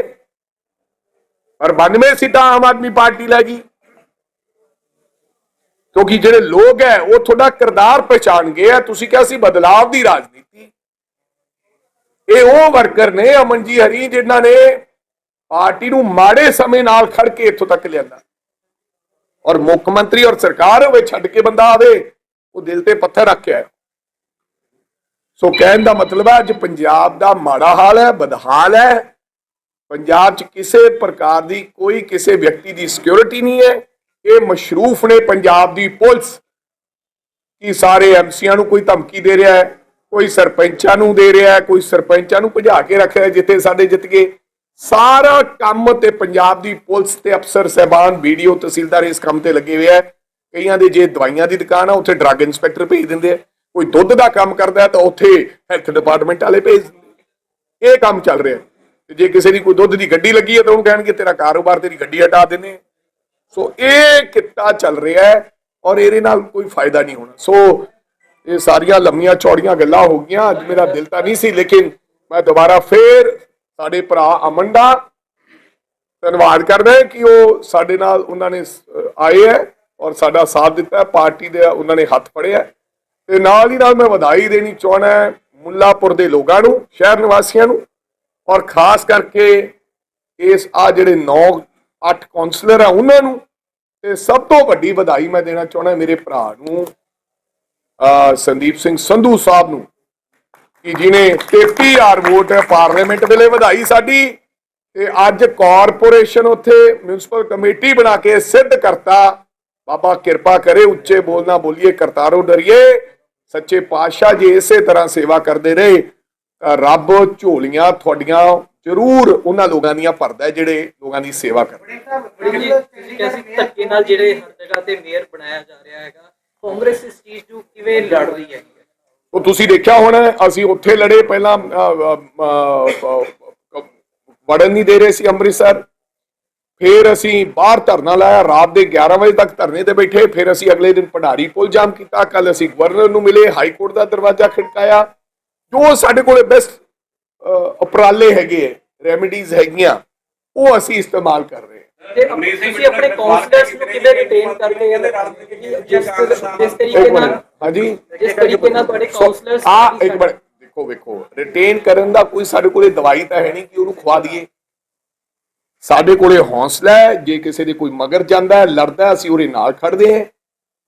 ਔਰ 92 ਸੀਟਾਂ ਆਮ ਆਦਮੀ ਪਾਰਟੀ ਲੈ ਗਈ ਕਿਉਂਕਿ ਜਿਹੜੇ ਲੋਕ ਹੈ, ਉਹ ਤੁਹਾਡਾ ਕਿਰਦਾਰ ਪਛਾਣ ਗਏ ਆ ਤੁਸੀਂ ਕਿਹਾ ਸੀ ਬਦਲਾਵ ਦੀ ਰਾਜਨੀਤੀ। ਇਹ ਉਹ ਵਰਕਰ ਨੇ, ਅਮਨ ਜੀ ਹਰੀ, ਜਿਨ੍ਹਾਂ ਨੇ ਪਾਰਟੀ ਨੂੰ ਮਾੜੇ ਸਮੇਂ ਨਾਲ ਖੜ ਕੇ ਇੱਥੋਂ ਤੱਕ ਲਿਆਂਦਾ। ਔਰ ਮੁੱਖ ਮੰਤਰੀ ਔਰ ਸਰਕਾਰ ਹੋਵੇ ਛੱਡ ਕੇ ਬੰਦਾ ਆਵੇ, ਉਹ ਦਿਲ ਤੇ ਪੱਥਰ ਰੱਖਿਆ ਸੋ ਕਹਿਣ ਦਾ ਮਤਲਬ ਹੈ, ਅੱਜ ਪੰਜਾਬ ਦਾ ਮਾੜਾ ਹਾਲ ਹੈ, ਬਦਹਾਲ ਹੈ। ਪੰਜਾਬ 'ਚ ਕਿਸੇ ਪ੍ਰਕਾਰ ਦੀ ਕੋਈ ਕਿਸੇ ਵਿਅਕਤੀ ਦੀ ਸਿਕਿਉਰਿਟੀ ਨਹੀਂ ਹੈ। ਇਹ ਮਸ਼ਰੂਫ ਨੇ ਪੰਜਾਬ ਦੀ ਪੁਲਿਸ ਕਿ ਸਾਰੇ ਐਮਸੀਆਂ ਨੂੰ ਕੋਈ ਧਮਕੀ ਦੇ ਰਿਹਾ ਹੈ? ਕੋਈ ਸਰਪੰਚਾਂ ਨੂੰ ਦੇ ਰਿਹਾ ਹੈ? ਕੋਈ ਸਰਪੰਚਾਂ ਨੂੰ ਭਜਾ ਕੇ ਰੱਖ ਰਿਹਾ ਜਿੱਥੇ ਸਾਡੇ ਜਿੱਤ ਗਏ ਸਾਰਾ ਕੰਮ ਤੇ ਪੰਜਾਬ ਦੀ ਪੁਲਿਸ ਤੇ ਅਫਸਰ ਸਹਿਬਾਨ ਵੀਡੀਓ ਤਹਿਸੀਲਦਾਰ ਇਸ ਕੰਮ ਤੇ ਲੱਗੇ ਹੋਏ ਆ ਕਈਆਂ ਦੇ ਜੇ ਦਵਾਈਆਂ ਦੀ ਦੁਕਾਨ ਆ, ਉੱਥੇ ਡਰੱਗ ਇੰਸਪੈਕਟਰ ਭੇਜ ਦਿੰਦੇ ਆ। ਕੋਈ ਦੁੱਧ ਦਾ ਕੰਮ ਕਰਦਾ ਤਾਂ ਉੱਥੇ ਹੈਲਥ ਡਿਪਾਰਟਮੈਂਟ ਵਾਲੇ ਭੇਜ ਦਿੰਦੇ ਇਹ ਕੰਮ ਚੱਲ ਰਿਹਾ ਤੇ ਜੇ ਕਿਸੇ ਦੀ ਕੋਈ ਦੁੱਧ ਦੀ ਗੱਡੀ ਲੱਗੀ ਹੈ ਤਾਂ ਉਹਨੂੰ ਕਹਿਣਗੇ, ਤੇਰਾ ਕਾਰੋਬਾਰ ਤੇਰੀ ਗੱਡੀ ਹਟਾ ਦਿੰਦੇ ਆ। ਸੋ ਇਹ ਕਿੱਤਾ ਚੱਲ ਰਿਹਾ ਹੈ ਔਰ ਇਹਦੇ ਨਾਲ ਕੋਈ ਫਾਇਦਾ ਨਹੀਂ ਹੋਣਾ। ਸੋ ਇਹ ਸਾਰੀਆਂ ਲੰਮੀਆਂ ਚੌੜੀਆਂ ਗੱਲਾਂ ਹੋ ਗਈਆਂ। ਅੱਜ ਮੇਰਾ ਦਿਲ ਤਾਂ ਨਹੀਂ ਸੀ, ਲੇਕਿਨ ਮੈਂ ਦੁਬਾਰਾ ਫੇਰ ਸਾਡੇ ਭਰਾ ਅਮਨ ਦਾ ਧੰਨਵਾਦ ਕਰਦਾ ਕਿ ਉਹ ਸਾਡੇ ਨਾਲ ਉਹਨਾਂ ਨੇ ਆਏ ਹੈ ਔਰ ਸਾਡਾ ਸਾਥ ਦਿੱਤਾ ਪਾਰਟੀ ਦੇ ਉਹਨਾਂ ਨੇ ਹੱਥ ਫੜਿਆ ਹੈ। ਤੇ ਨਾਲ ਹੀ ਨਾਲ ਮੈਂ ਵਧਾਈ ਦੇਣੀ ਚਾਹਣਾ ਮੁੱਲਾਪੁਰ ਦੇ ਲੋਕਾਂ ਨੂੰ, ਸ਼ਹਿਰ ਨਿਵਾਸੀਆਂ ਨੂੰ ਔਰ ਖਾਸ ਕਰਕੇ ਇਸ ਆ ਜਿਹੜੇ 9 8 ਕਾਉਂਸਲਰ ਆ ਉਹਨਾਂ ਨੂੰ, ਤੇ ਸਭ ਤੋਂ ਵੱਡੀ ਵਧਾਈ ਮੈਂ ਦੇਣਾ ਚਾਹਣਾ ਮੇਰੇ ਭਰਾ ਨੂੰ ਸੰਦੀਪ ਸਿੰਘ ਸੰਧੂ ਸਾਹਿਬ ਨੂੰ, ਕਿ ਜਿਨੇ 33000 ਵੋਟ ਪਾਰਲੀਮੈਂਟ ਵੇਲੇ ਵਧਾਈ ਸਾਡੀ, ਤੇ ਅੱਜ ਕਾਰਪੋਰੇਸ਼ਨ ਉੱਥੇ ਮਿਊਨਿਸਪਲ ਕਮੇਟੀ ਬਣਾ ਕੇ ਸਿੱਧ ਕਰਤਾ, ਬਾਬਾ ਕਿਰਪਾ ਕਰੇ ਉੱਚੇ ਬੋਲਣਾ ਬੋਲੀਏ, ਕਰਤਾਰੋ ਡਰੀਏ, ਸੱਚੇ ਪਾਤਸ਼ਾਹ ਜੀ ਇਸੇ ਤਰ੍ਹਾਂ ਸੇਵਾ ਕਰਦੇ ਰਹੇ। ਰੱਬ ਝੋਲੀਆਂ ਤੁਹਾਡੀਆਂ ਜ਼ਰੂਰ ਉਹਨਾਂ ਲੋਕਾਂ ਦੀਆਂ ਭਰਦਾ ਹੈ ਜਿਹੜੇ ਲੋਕਾਂ ਦੀ ਸੇਵਾ ਕਰਦੇ ਬੜੀ ਜੀ ਤੁਸੀਂ ਕਿਹਾ ਸੀ ਧੱਕੇ ਨਾਲ ਜਿਹੜੇ ਹਰ ਜਗ੍ਹਾ ਤੇ ਮੇਅਰ ਬਣਾਇਆ ਜਾ ਰਿਹਾ ਹੈਗਾ ਕਾਂਗਰਸ ਇਸ ਚੀਜ਼ ਨੂੰ ਕਿਵੇਂ ਲੜ ਰਹੀ ਹੈ? ਉਹ ਤੁਸੀਂ ਦੇਖਿਆ ਹੋਣਾ ਅਸੀਂ ਉੱਥੇ ਲੜੇ ਪਹਿਲਾਂ ਵੜਨ ਨਹੀਂ ਦੇ ਰਹੇ ਸੀ ਅੰਮ੍ਰਿਤਸਰ। ਫਿਰ ਅਸੀਂ ਬਾਹਰ ਧਰਨਾ ਲਾਇਆ ਰਾਤ ਦੇ 11 ਵਜੇ ਤੱਕ ਧਰਨੇ ਤੇ ਬੈਠੇ ਫਿਰ ਅਸੀਂ ਅਗਲੇ ਦਿਨ ਪਢਾਰੀ ਪੁਲ ਜਾਮ ਕੀਤਾ ਕੱਲ ਅਸੀਂ ਗਵਰਨਰ ਨੂੰ ਮਿਲੇ ਹਾਈ ਕੋਰਟ ਦਾ ਦਰਵਾਜ਼ਾ ਖੜਕਾਇਆ। ਜੋ ਸਾਡੇ ਕੋਲੇ ਬੈਸਟ ਉਪਰਾਲੇ ਹੈਗੇ ਰੈਮੇਡੀਜ਼ ਹੈਗੀਆਂ ਉਹ ਅਸੀਂ ਇਸਤੇਮਾਲ ਕਰ ਰਹੇ ਹਾਂ। ਤੇ ਤੁਸੀਂ ਆਪਣੇ ਕਾਉਂਸਲਰਸ ਨੂੰ ਕਿਵੇਂ ਰਿਟੇਨ ਕਰਦੇ ਹੋ ਜਿਸ ਜਿਸ ਤਰੀਕੇ ਨਾਲ ਹਾਂਜੀ। ਜਿਸ ਤਰੀਕੇ ਨਾਲ ਤੁਹਾਡੇ ਕਾਉਂਸਲਰਸ ਆ ਇੱਕ ਮਿੰਟ ਦੇਖੋ ਵੇਖੋ ਰਿਟੇਨ ਕਰਨ ਦਾ ਕੋਈ ਸਾਡੇ ਕੋਲੇ ਦਵਾਈ ਤਾਂ ਹੈ ਨਹੀਂ ਕਿ ਉਹਨੂੰ ਖਵਾ ਦਈਏ। ਸਾਡੇ ਕੋਲੇ ਹੌਸਲਾ ਹੈ ਜੇ ਕਿਸੇ ਦੇ ਕੋਈ ਮਗਰ ਜਾਂਦਾ ਹੈ ਲੜਦਾ ਹੈ, ਅਸੀਂ ਉਹਦੇ ਨਾਲ ਖੜਦੇ ਹਾਂ।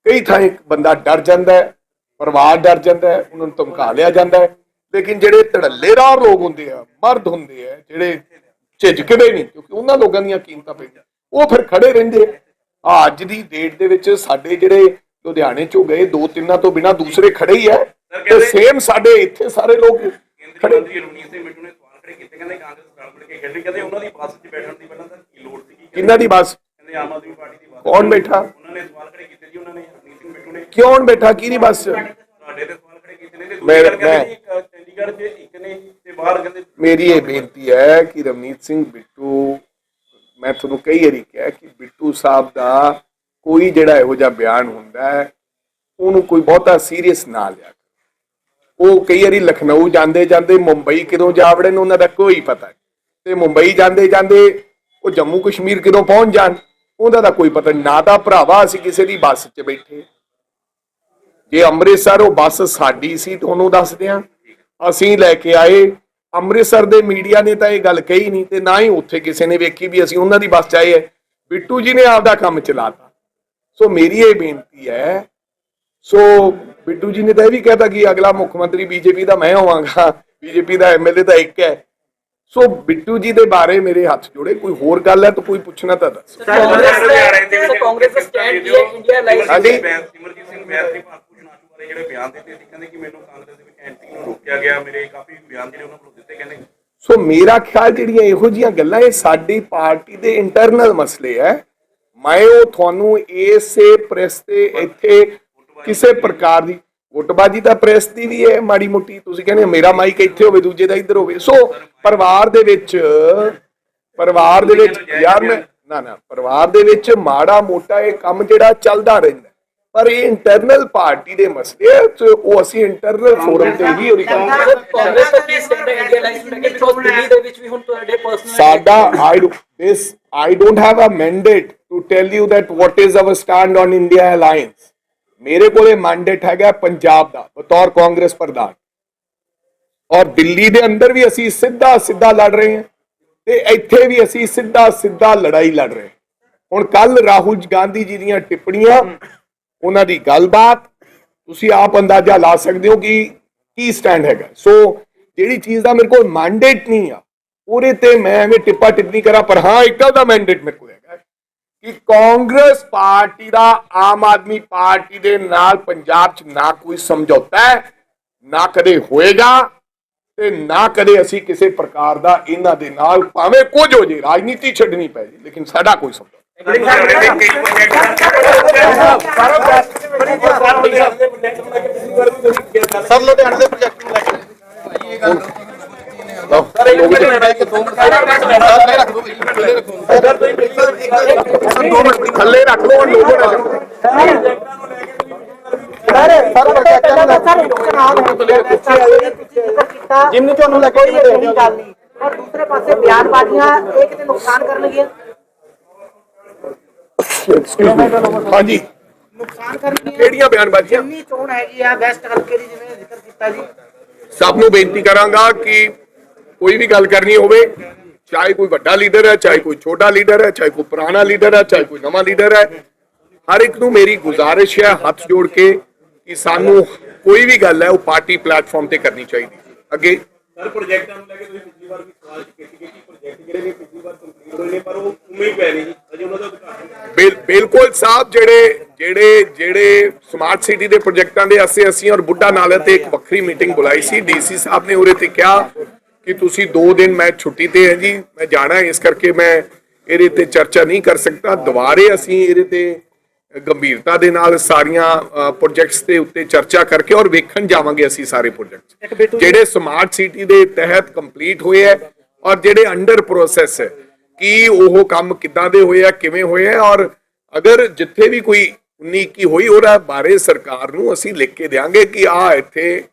ਕਈ ਥਾਂ ਇੱਕ ਬੰਦਾ ਡਰ ਜਾਂਦਾ ਹੈ ਪਰਿਵਾਰ ਡਰ ਜਾਂਦਾ ਹੈ ਉਹਨਾਂ ਨੂੰ ਧਮਕਾ ਲਿਆ ਜਾਂਦਾ ਹੈ। ਲੇਕਿਨ ਜਿਹੜੇ ਧੜੱਲੇਦਾਰ ਲੋਕ ਹੁੰਦੇ ਆ ਮਰਦ ਹੁੰਦੇ ਆ ਜਿਹੜੇ ਝਿਜਕਦੇ ਨਹੀਂ ਕਿਉਂਕਿ ਉਹਨਾਂ ਲੋਕਾਂ ਦੀਆਂ ਕੀਮਤਾਂ ਪੈਂਦੀਆਂ ਉਹ ਫਿਰ ਖੜੇ ਰਹਿੰਦੇ ਆ। ਅੱਜ ਦੀ ਡੇਟ ਦੇ ਵਿੱਚ ਸਾਡੇ ਜਿਹੜੇ ਲੁਧਿਆਣੇ ਚੋਂ ਗਏ ਦੋ ਤਿੰਨਾਂ ਤੋਂ ਬਿਨਾ ਦੂਸਰੇ ਖੜੇ ਹੀ ਆ ਤੇ ਸੇਮ ਸਾਡੇ ਇੱਥੇ ਸਾਰੇ ਲੋਕ ਕੇਂਦਰੀ ਖੜੇ। ਮੰਤਰੀ ਰਣਜੀਤ ਸਿੰਘ ਬਿੱਟੂ ਨੇ ਸਵਾਲ ਖੜੇ ਕੀਤੇ ਕਹਿੰਦੇ ਕਾਂਗਰਸ ਨਾਲ ਮਿਲ ਕੇ ਖੇਡੀ ਕਹਿੰਦੇ ਉਹਨਾਂ ਦੀ ਬੱਸ 'ਚ ਬੈਠਣ ਦੀ ਪਹਿਲਾਂ ਤਾਂ ਕੀ ਲੋੜ ਸੀ ਕਿੰਨਾ ਦੀ ਬਸ? ਕਹਿੰਦੇ ਆਮ ਆਦਮੀ ਪਾਰਟੀ ਦੀ ਬੱਸ। ਕੌਣ ਬੈਠਾ? ਉਹਨਾਂ ਨੇ ਸਵਾਲ ਖੜੇ ਕੀਤੇ ਜੀ ਉਹਨਾਂ ਨੇ ਰਣਜੀਤ ਸਿੰਘ ਬਿੱਟੂ ਨੇ। ਕਿਉਂ ਬੈਠਾ? ਕੀ ਦੀ ਬਸ? ਤੁਹਾਡੇ ਤੇ ਸਵਾਲ ਖੜੇ ਕੀਤੇ ਨੇ ਤੇ ਮੈਂ- ਦੂਜੀ ਗੱਲ ਕਹਿੰਦੇ ਚੰਡੀਗੜ੍ਹ 'ਚ ਇੱਕ ਨੇ ਤੇ ਬਾਹਰ ਕਹਿੰਦੇ ਮੇਰੀ ਇਹ ਬੇਨਤੀ ਹੈ ਕਿ ਰਵਨੀਤ ਸਿੰਘ ਬਿੱਟੂ, ਮੈਂ ਤੁਹਾਨੂੰ ਕਈ ਵਾਰੀ ਕਿਹਾ ਕਿ ਬਿੱਟੂ ਸਾਹਿਬ ਦਾ ਕੋਈ ਜਿਹੜਾ ਇਹੋ ਜਿਹਾ ਬਿਆਨ ਹੁੰਦਾ ਹੈ, ਉਹਨੂੰ ਕੋਈ ਬਹੁਤਾ ਸੀਰੀਅਸ ਨਾ ਲਿਆ ਉਹ ਕਈ ਵਾਰੀ ਲਖਨਊ ਜਾਂਦੇ ਜਾਂਦੇ ਮੁੰਬਈ ਕਿਦੋਂ ਜਾ ਵੜੇ ਉਹਨਾਂ ਦਾ ਕੋਈ ਪਤਾ ਨਹੀਂ। ਤੇ ਮੁੰਬਈ ਜਾਂਦੇ ਜਾਂਦੇ ਉਹ ਜੰਮੂ ਕਸ਼ਮੀਰ ਕਿਦੋਂ ਪਹੁੰਚ ਜਾਣ, ਉਹਦਾ ਦਾ ਕੋਈ ਪਤਾ ਨਾ ਤਾਂ ਭਰਾਵਾ ਅਸੀਂ ਕਿਸੇ ਦੀ ਬੱਸ 'ਚ ਬੈਠੇ। ਜੇ ਅੰਮ੍ਰਿਤਸਰ ਉਹ ਬੱਸ ਸਾਡੀ ਸੀ ਤੁਹਾਨੂੰ ਦੱਸ ਦਿਆਂ। ਅਸੀਂ ਲੈ ਕੇ ਆਏ। ਅੰਮ੍ਰਿਤਸਰ ਦੇ ਮੀਡੀਆ ਨੇ ਤਾਂ ਇਹ ਗੱਲ ਕਹੀ ਨਹੀਂ ਤੇ ਨਾ ਹੀ ਉੱਥੇ ਕਿਸੇ ਨੇ ਵੇਖੀ ਵੀ ਅਸੀਂ ਉਹਨਾਂ ਦੀ ਬੱਸ 'ਚ ਆਏ ਹੈ ਬਿੱਟੂ ਜੀ ਨੇ ਆਪਦਾ ਕੰਮ ਚਲਾਤਾ। ਸੋ ਮੇਰੀ ਇਹ ਬੇਨਤੀ ਹੈ ਸੋ ਬਿੱਟੂ ਜੀ ਨੇ ਤਾਂ ਇਹ ਵੀ ਕਹਿਤਾ ਕਿ ਅਗਲਾ ਮੁੱਖ ਮੰਤਰੀ ਬੀਜੇਪੀ ਦਾ ਮੈਂ ਹੋਵਾਂਗਾ ਬੀਜੇਪੀ ਦਾ ਐਮਐਲਏ ਤਾਂ ਇੱਕ ਹੈ ਸੋ ਬਿੱਟੂ ਜੀ ਦੇ ਬਾਰੇ ਮੇਰੇ ਹੱਥ ਜੋੜੇ ਕੋਈ ਹੋਰ ਗੱਲ ਹੈ ਤਾਂ ਕੋਈ ਪੁੱਛਣਾ ਤਾਂ ਦੱਸੋ। ਕਾਂਗਰਸ ਦਾ ਸਰ ਕਾਂਗਰਸ ਦਾ ਸਟੈਂਡ ਕੀ ਹੈ ਇੰਡੀਆ ਲਾਈਕ ਹਾਂਜੀ। ਬੈਂਸ ਸਿਮਰਜੀਤ ਸਿੰਘ ਬੈਂਸ ਨੇ ਭਾਰਤੂ ਚੁਣਾਵ ਬਾਰੇ ਜਿਹੜੇ ਬਿਆਨ ਦਿੱਤੇ ਸੀ ਕਹਿੰਦੇ ਕਿ ਮੈਨੂੰ ਕਾਂਗਰਸ ਦੇ ਵਿੱਚ ਐਂਟਰੀ ਨੂੰ ਰੋਕਿਆ ਗਿਆ। ਮੇਰੇ ਕਾਫੀ ਬਿਆਨ ਜਿਹੜੇ ਉਹਨਾਂ ਵੱਲੋਂ ਦਿੱਤੇ ਕਹਿੰਦੇ ਸੋ ਮੇਰਾ ਖਿਆਲ ਜਿਹੜੀਆਂ ਇਹੋ ਜੀਆਂ ਗੱਲਾਂ ਇਹ ਸਾਡੀ ਪਾਰਟੀ ਦੇ ਇੰਟਰਨਲ ਮਸਲੇ ਹੈ। ਮੈਂ ਉਹ ਤੁਹਾਨੂੰ ਇਸੇ ਪ੍ਰੈਸ ਤੇ ਇੱਥੇ ਕਿਸੇ ਪ੍ਰਕਾਰ ਦੀ ਗੁੱਟਬਾਜੀ ਤਾਂ ਪ੍ਰੈਸ ਦੀ ਵੀ ਹੈ ਮਾੜੀ ਮੋਟੀ ਤੁਸੀਂ ਕਹਿੰਦੇ ਹੋ, ਮੇਰਾ ਮਾਈਕ ਇੱਥੇ ਹੋਵੇ ਦੂਜੇ ਦਾ ਇੱਧਰ ਹੋਵੇ। ਸੋ ਪਰਿਵਾਰ ਦੇ ਵਿੱਚ ਪਰਿਵਾਰ ਦੇ ਵਿੱਚ ਯਾਰ ਮੈਂ ਨਾ ਨਾ ਪਰਿਵਾਰ ਦੇ ਵਿੱਚ ਮਾੜਾ ਮੋਟਾ ਇਹ ਕੰਮ ਜਿਹੜਾ ਚੱਲਦਾ ਰਹਿੰਦਾ। ਪਰ ਇਹ ਇੰਟਰਨਲ ਪਾਰਟੀ ਦੇ ਮਸਲੇ ਹੈ ਤੇ ਉਹ ਅਸੀਂ ਇੰਟਰਨਲ ਫੋਰਮ ਤੇ ਹੀ ਸਰ ਕਾਂਗਰਸ ਦਾ ਕੀ ਸਟੈਂਡ ਹੈ ਇੰਡੀਆ ਲਾਈਕ ਨੂੰ ਬਿਕੋਜ਼ ਦਿੱਲੀ ਦੇ ਵਿੱਚ ਵੀ ਹੁਣ ਤੁਹਾਡੇ ਪਰਸਨਲ ਸਾਡਾ do this I don't have a mandate to tell you that what is our stand on India alliance. ਮੇਰੇ ਕੋਲੇ ਮੈਂਡੇਟ ਹੈਗਾ ਪੰਜਾਬ ਦਾ ਬਤੌਰ ਕਾਂਗਰਸ ਪ੍ਰਧਾਨ ਔਰ ਦਿੱਲੀ ਦੇ ਅੰਦਰ ਵੀ ਅਸੀਂ ਸਿੱਧਾ ਸਿੱਧਾ ਲੜ ਰਹੇ ਹਾਂ ਤੇ ਇੱਥੇ ਵੀ ਅਸੀਂ ਸਿੱਧਾ ਸਿੱਧਾ ਲੜਾਈ ਲੜ ਰਹੇ ਹਾਂ ਹੁਣ ਕੱਲ ਰਾਹੁਲ ਗਾਂਧੀ ਜੀ ਦੀਆਂ ਟਿੱਪਣੀਆਂ ਉਹਨਾਂ ਦੀ ਗੱਲਬਾਤ ਤੁਸੀਂ ਆਪ ਅੰਦਾਜ਼ਾ ਲਾ ਸਕਦੇ ਹੋ ਕਿ ਕੀ ਸਟੈਂਡ ਹੈਗਾ। ਸੋ ਜਿਹੜੀ ਚੀਜ਼ ਦਾ ਮੇਰੇ ਕੋਲ ਮੈਂਡੇਟ ਨਹੀਂ ਆ, ਉਹਦੇ ਤੇ ਮੈਂ ਐਵੇਂ ਟਿੱਪਾ ਟਿੱਪਣੀ ਕਰਾਂ, ਪਰ ਹਾਂ, ਇੱਕ ਗੱਲ ਦਾ ਮੈਂਡੇਟ ਮੇਰੇ ਕੋਲ ਹੈਗਾ ਕਿ ਕਾਂਗਰਸ ਪਾਰਟੀ ਦਾ ਆਮ ਆਦਮੀ ਪਾਰਟੀ ਦੇ ਨਾਲ ਪੰਜਾਬ 'ਚ ਨਾ ਕੋਈ ਸਮਝੌਤਾ ਹੈ, ਨਾ ਕਦੇ ਹੋਏਗਾ ਤੇ ਨਾ ਕਦੇ ਅਸੀਂ ਕਿਸੇ ਪ੍ਰਕਾਰ ਦਾ ਇਹਨਾਂ ਦੇ ਨਾਲ ਭਾਵੇਂ ਕੁਝ ਹੋ ਜੇ, ਰਾਜਨੀਤੀ ਛੱਡਣੀ ਪੈ ਜੇ, ਲੇਕਿਨ ਸਾਡਾ ਕੋਈ ਸਮਝੌਤਾ ਸਰ ਲੁਧਿਆਣੇ ਦੇ ਪ੍ਰੋਜੈਕਟ ਨੂੰ ਲੈ ਕੇ। ਥੱਲੇ ਰੱਖ ਲਓ ਲੋਗੋ ਨਾ ਕਰੋ। ਜਿੰਨੀ ਤੁਹਾਨੂੰ ਲੈ ਕੇ ਕੋਈ ਗੱਲ ਨਹੀਂ। ਔਰ ਦੂਸਰੇ ਪਾਸੇ ਬਿਆਨਬਾਜ਼ੀਆਂ ਇਹ ਕਿਤੇ ਨੁਕਸਾਨ ਕਰਨਗੀਆਂ? ਹਾਂਜੀ ਨੁਕਸਾਨ ਕਰਨਗੀਆਂ ਕਿਹੜੀਆਂ ਬਿਆਨਬਾਜ਼ੀਆਂ? ਜਿੰਨੀ ਚੋਣ ਹੈਗੀ ਆ ਵੈਸਟ ਹਲਕੇ ਦੀ ਜਿਵੇਂ ਜ਼ਿਕਰ ਕੀਤਾ ਜੀ। ਸਭ ਨੂੰ ਬੇਨਤੀ ਕਰਾਂਗਾ ਕਿ ਕੋਈ ਵੀ ਗੱਲ ਕਰਨੀ ਹੋਵੇ ਚਾਹੇ ਕੋਈ ਵੱਡਾ ਲੀਡਰ ਹੈ ਚਾਹੇ ਕੋਈ ਛੋਟਾ ਲੀਡਰ ਹੈ ਚਾਹੇ ਕੋਈ ਪੁਰਾਣਾ ਲੀਡਰ ਹੈ ਚਾਹੇ ਕੋਈ ਨਵਾਂ ਲੀਡਰ ਹੈ ਹਰ ਇੱਕ ਨੂੰ ਮੇਰੀ ਗੁਜ਼ਾਰਿਸ਼ ਹੈ ਹੱਥ ਜੋੜ ਕੇ ਕਿ ਸਾਨੂੰ ਕੋਈ ਵੀ ਗੱਲ ਹੈ ਉਹ ਪਾਰਟੀ ਪਲੇਟਫਾਰਮ ਤੇ ਕਰਨੀ ਚਾਹੀਦੀ ਹੈ। ਅੱਗੇ ਸਰ ਪ੍ਰੋਜੈਕਟਾਂ ਨੂੰ ਲੈ ਕੇ ਤੁਸੀਂ ਪਿਛਲੀ ਵਾਰ ਵੀ ਸਵਾਲ ਕੀਤੀ ਕਿ ਪ੍ਰੋਜੈਕਟ ਜਿਹੜੇ ਨੇ ਪਿਛਲੀ ਵਾਰ ਕੰਪਲੀਟ ਹੋਏ ਨੇ ਪਰ ਉਹ ਉਮੇ ਹੀ ਪੈ ਨੇ ਜੀ ਅਜੇ ਉਹਨਾਂ ਦਾ ਉਦਘਾਟਨ ਬਿਲ- ਬਿਲਕੁਲ ਸਾਹਿਬ ਜਿਹੜੇ ਜਿਹੜੇ ਜਿਹੜੇ ਸਮਾਰਟ ਸਿਟੀ ਦੇ ਪ੍ਰੋਜੈਕਟਾਂ ਦੇ ਅਸੀਂ ਅਸੀਂ ਔਰ ਬੁੱਢਾ ਨਾਲੇ ਤੇ ਇੱਕ ਵੱਖਰੀ ਮੀਟਿੰਗ ਬੁਲਾਈ ਸੀ। ਡੀਸੀ ਸਾਹਿਬ ਨੇ ਉਰੇ ਤੇ ਕਿਹਾ ਕਿ ਤੁਸੀਂ 2 ਦਿਨ ਮੈਂ ਛੁੱਟੀ ਤੇ ਹਾਂ ਜੀ ਮੈਂ ਜਾਣਾ ਇਸ ਕਰਕੇ ਮੈਂ ਇਹਦੇ ਤੇ ਚਰਚਾ ਨਹੀਂ ਕਰ ਸਕਦਾ। ਦੁਬਾਰੇ ਅਸੀਂ ਇਹਦੇ ਤੇ ਗੰਭੀਰਤਾ ਦੇ ਨਾਲ ਸਾਰੀਆਂ ਪ੍ਰੋਜੈਕਟਸ ਦੇ ਉੱਤੇ ਚਰਚਾ ਕਰਕੇ ਔਰ ਵੇਖਣ ਜਾਵਾਂਗੇ ਅਸੀਂ ਸਾਰੇ ਪ੍ਰੋਜੈਕਟਸ ਜਿਹੜੇ ਸਮਾਰਟ ਸਿਟੀ ਦੇ ਤਹਿਤ ਕੰਪਲੀਟ ਹੋਏ ਹੈ ਔਰ ਜਿਹੜੇ ਅੰਡਰ ਪ੍ਰੋਸੈਸ ਹੈ ਕਿ ਉਹ ਕੰਮ ਕਿੱਦਾਂ ਦੇ ਹੋਏ ਆ ਕਿਵੇਂ ਹੋਏ ਆ? ਔਰ ਅਗਰ ਜਿੱਥੇ ਵੀ ਕੋਈ 19 ਕੀ ਹੋਈ ਉਹਦਾ ਬਾਰੇ ਸਰਕਾਰ ਨੂੰ ਅਸੀਂ ਲਿਖ ਕੇ ਦੇਾਂਗੇ ਕਿ ਆ ਇੱਥੇ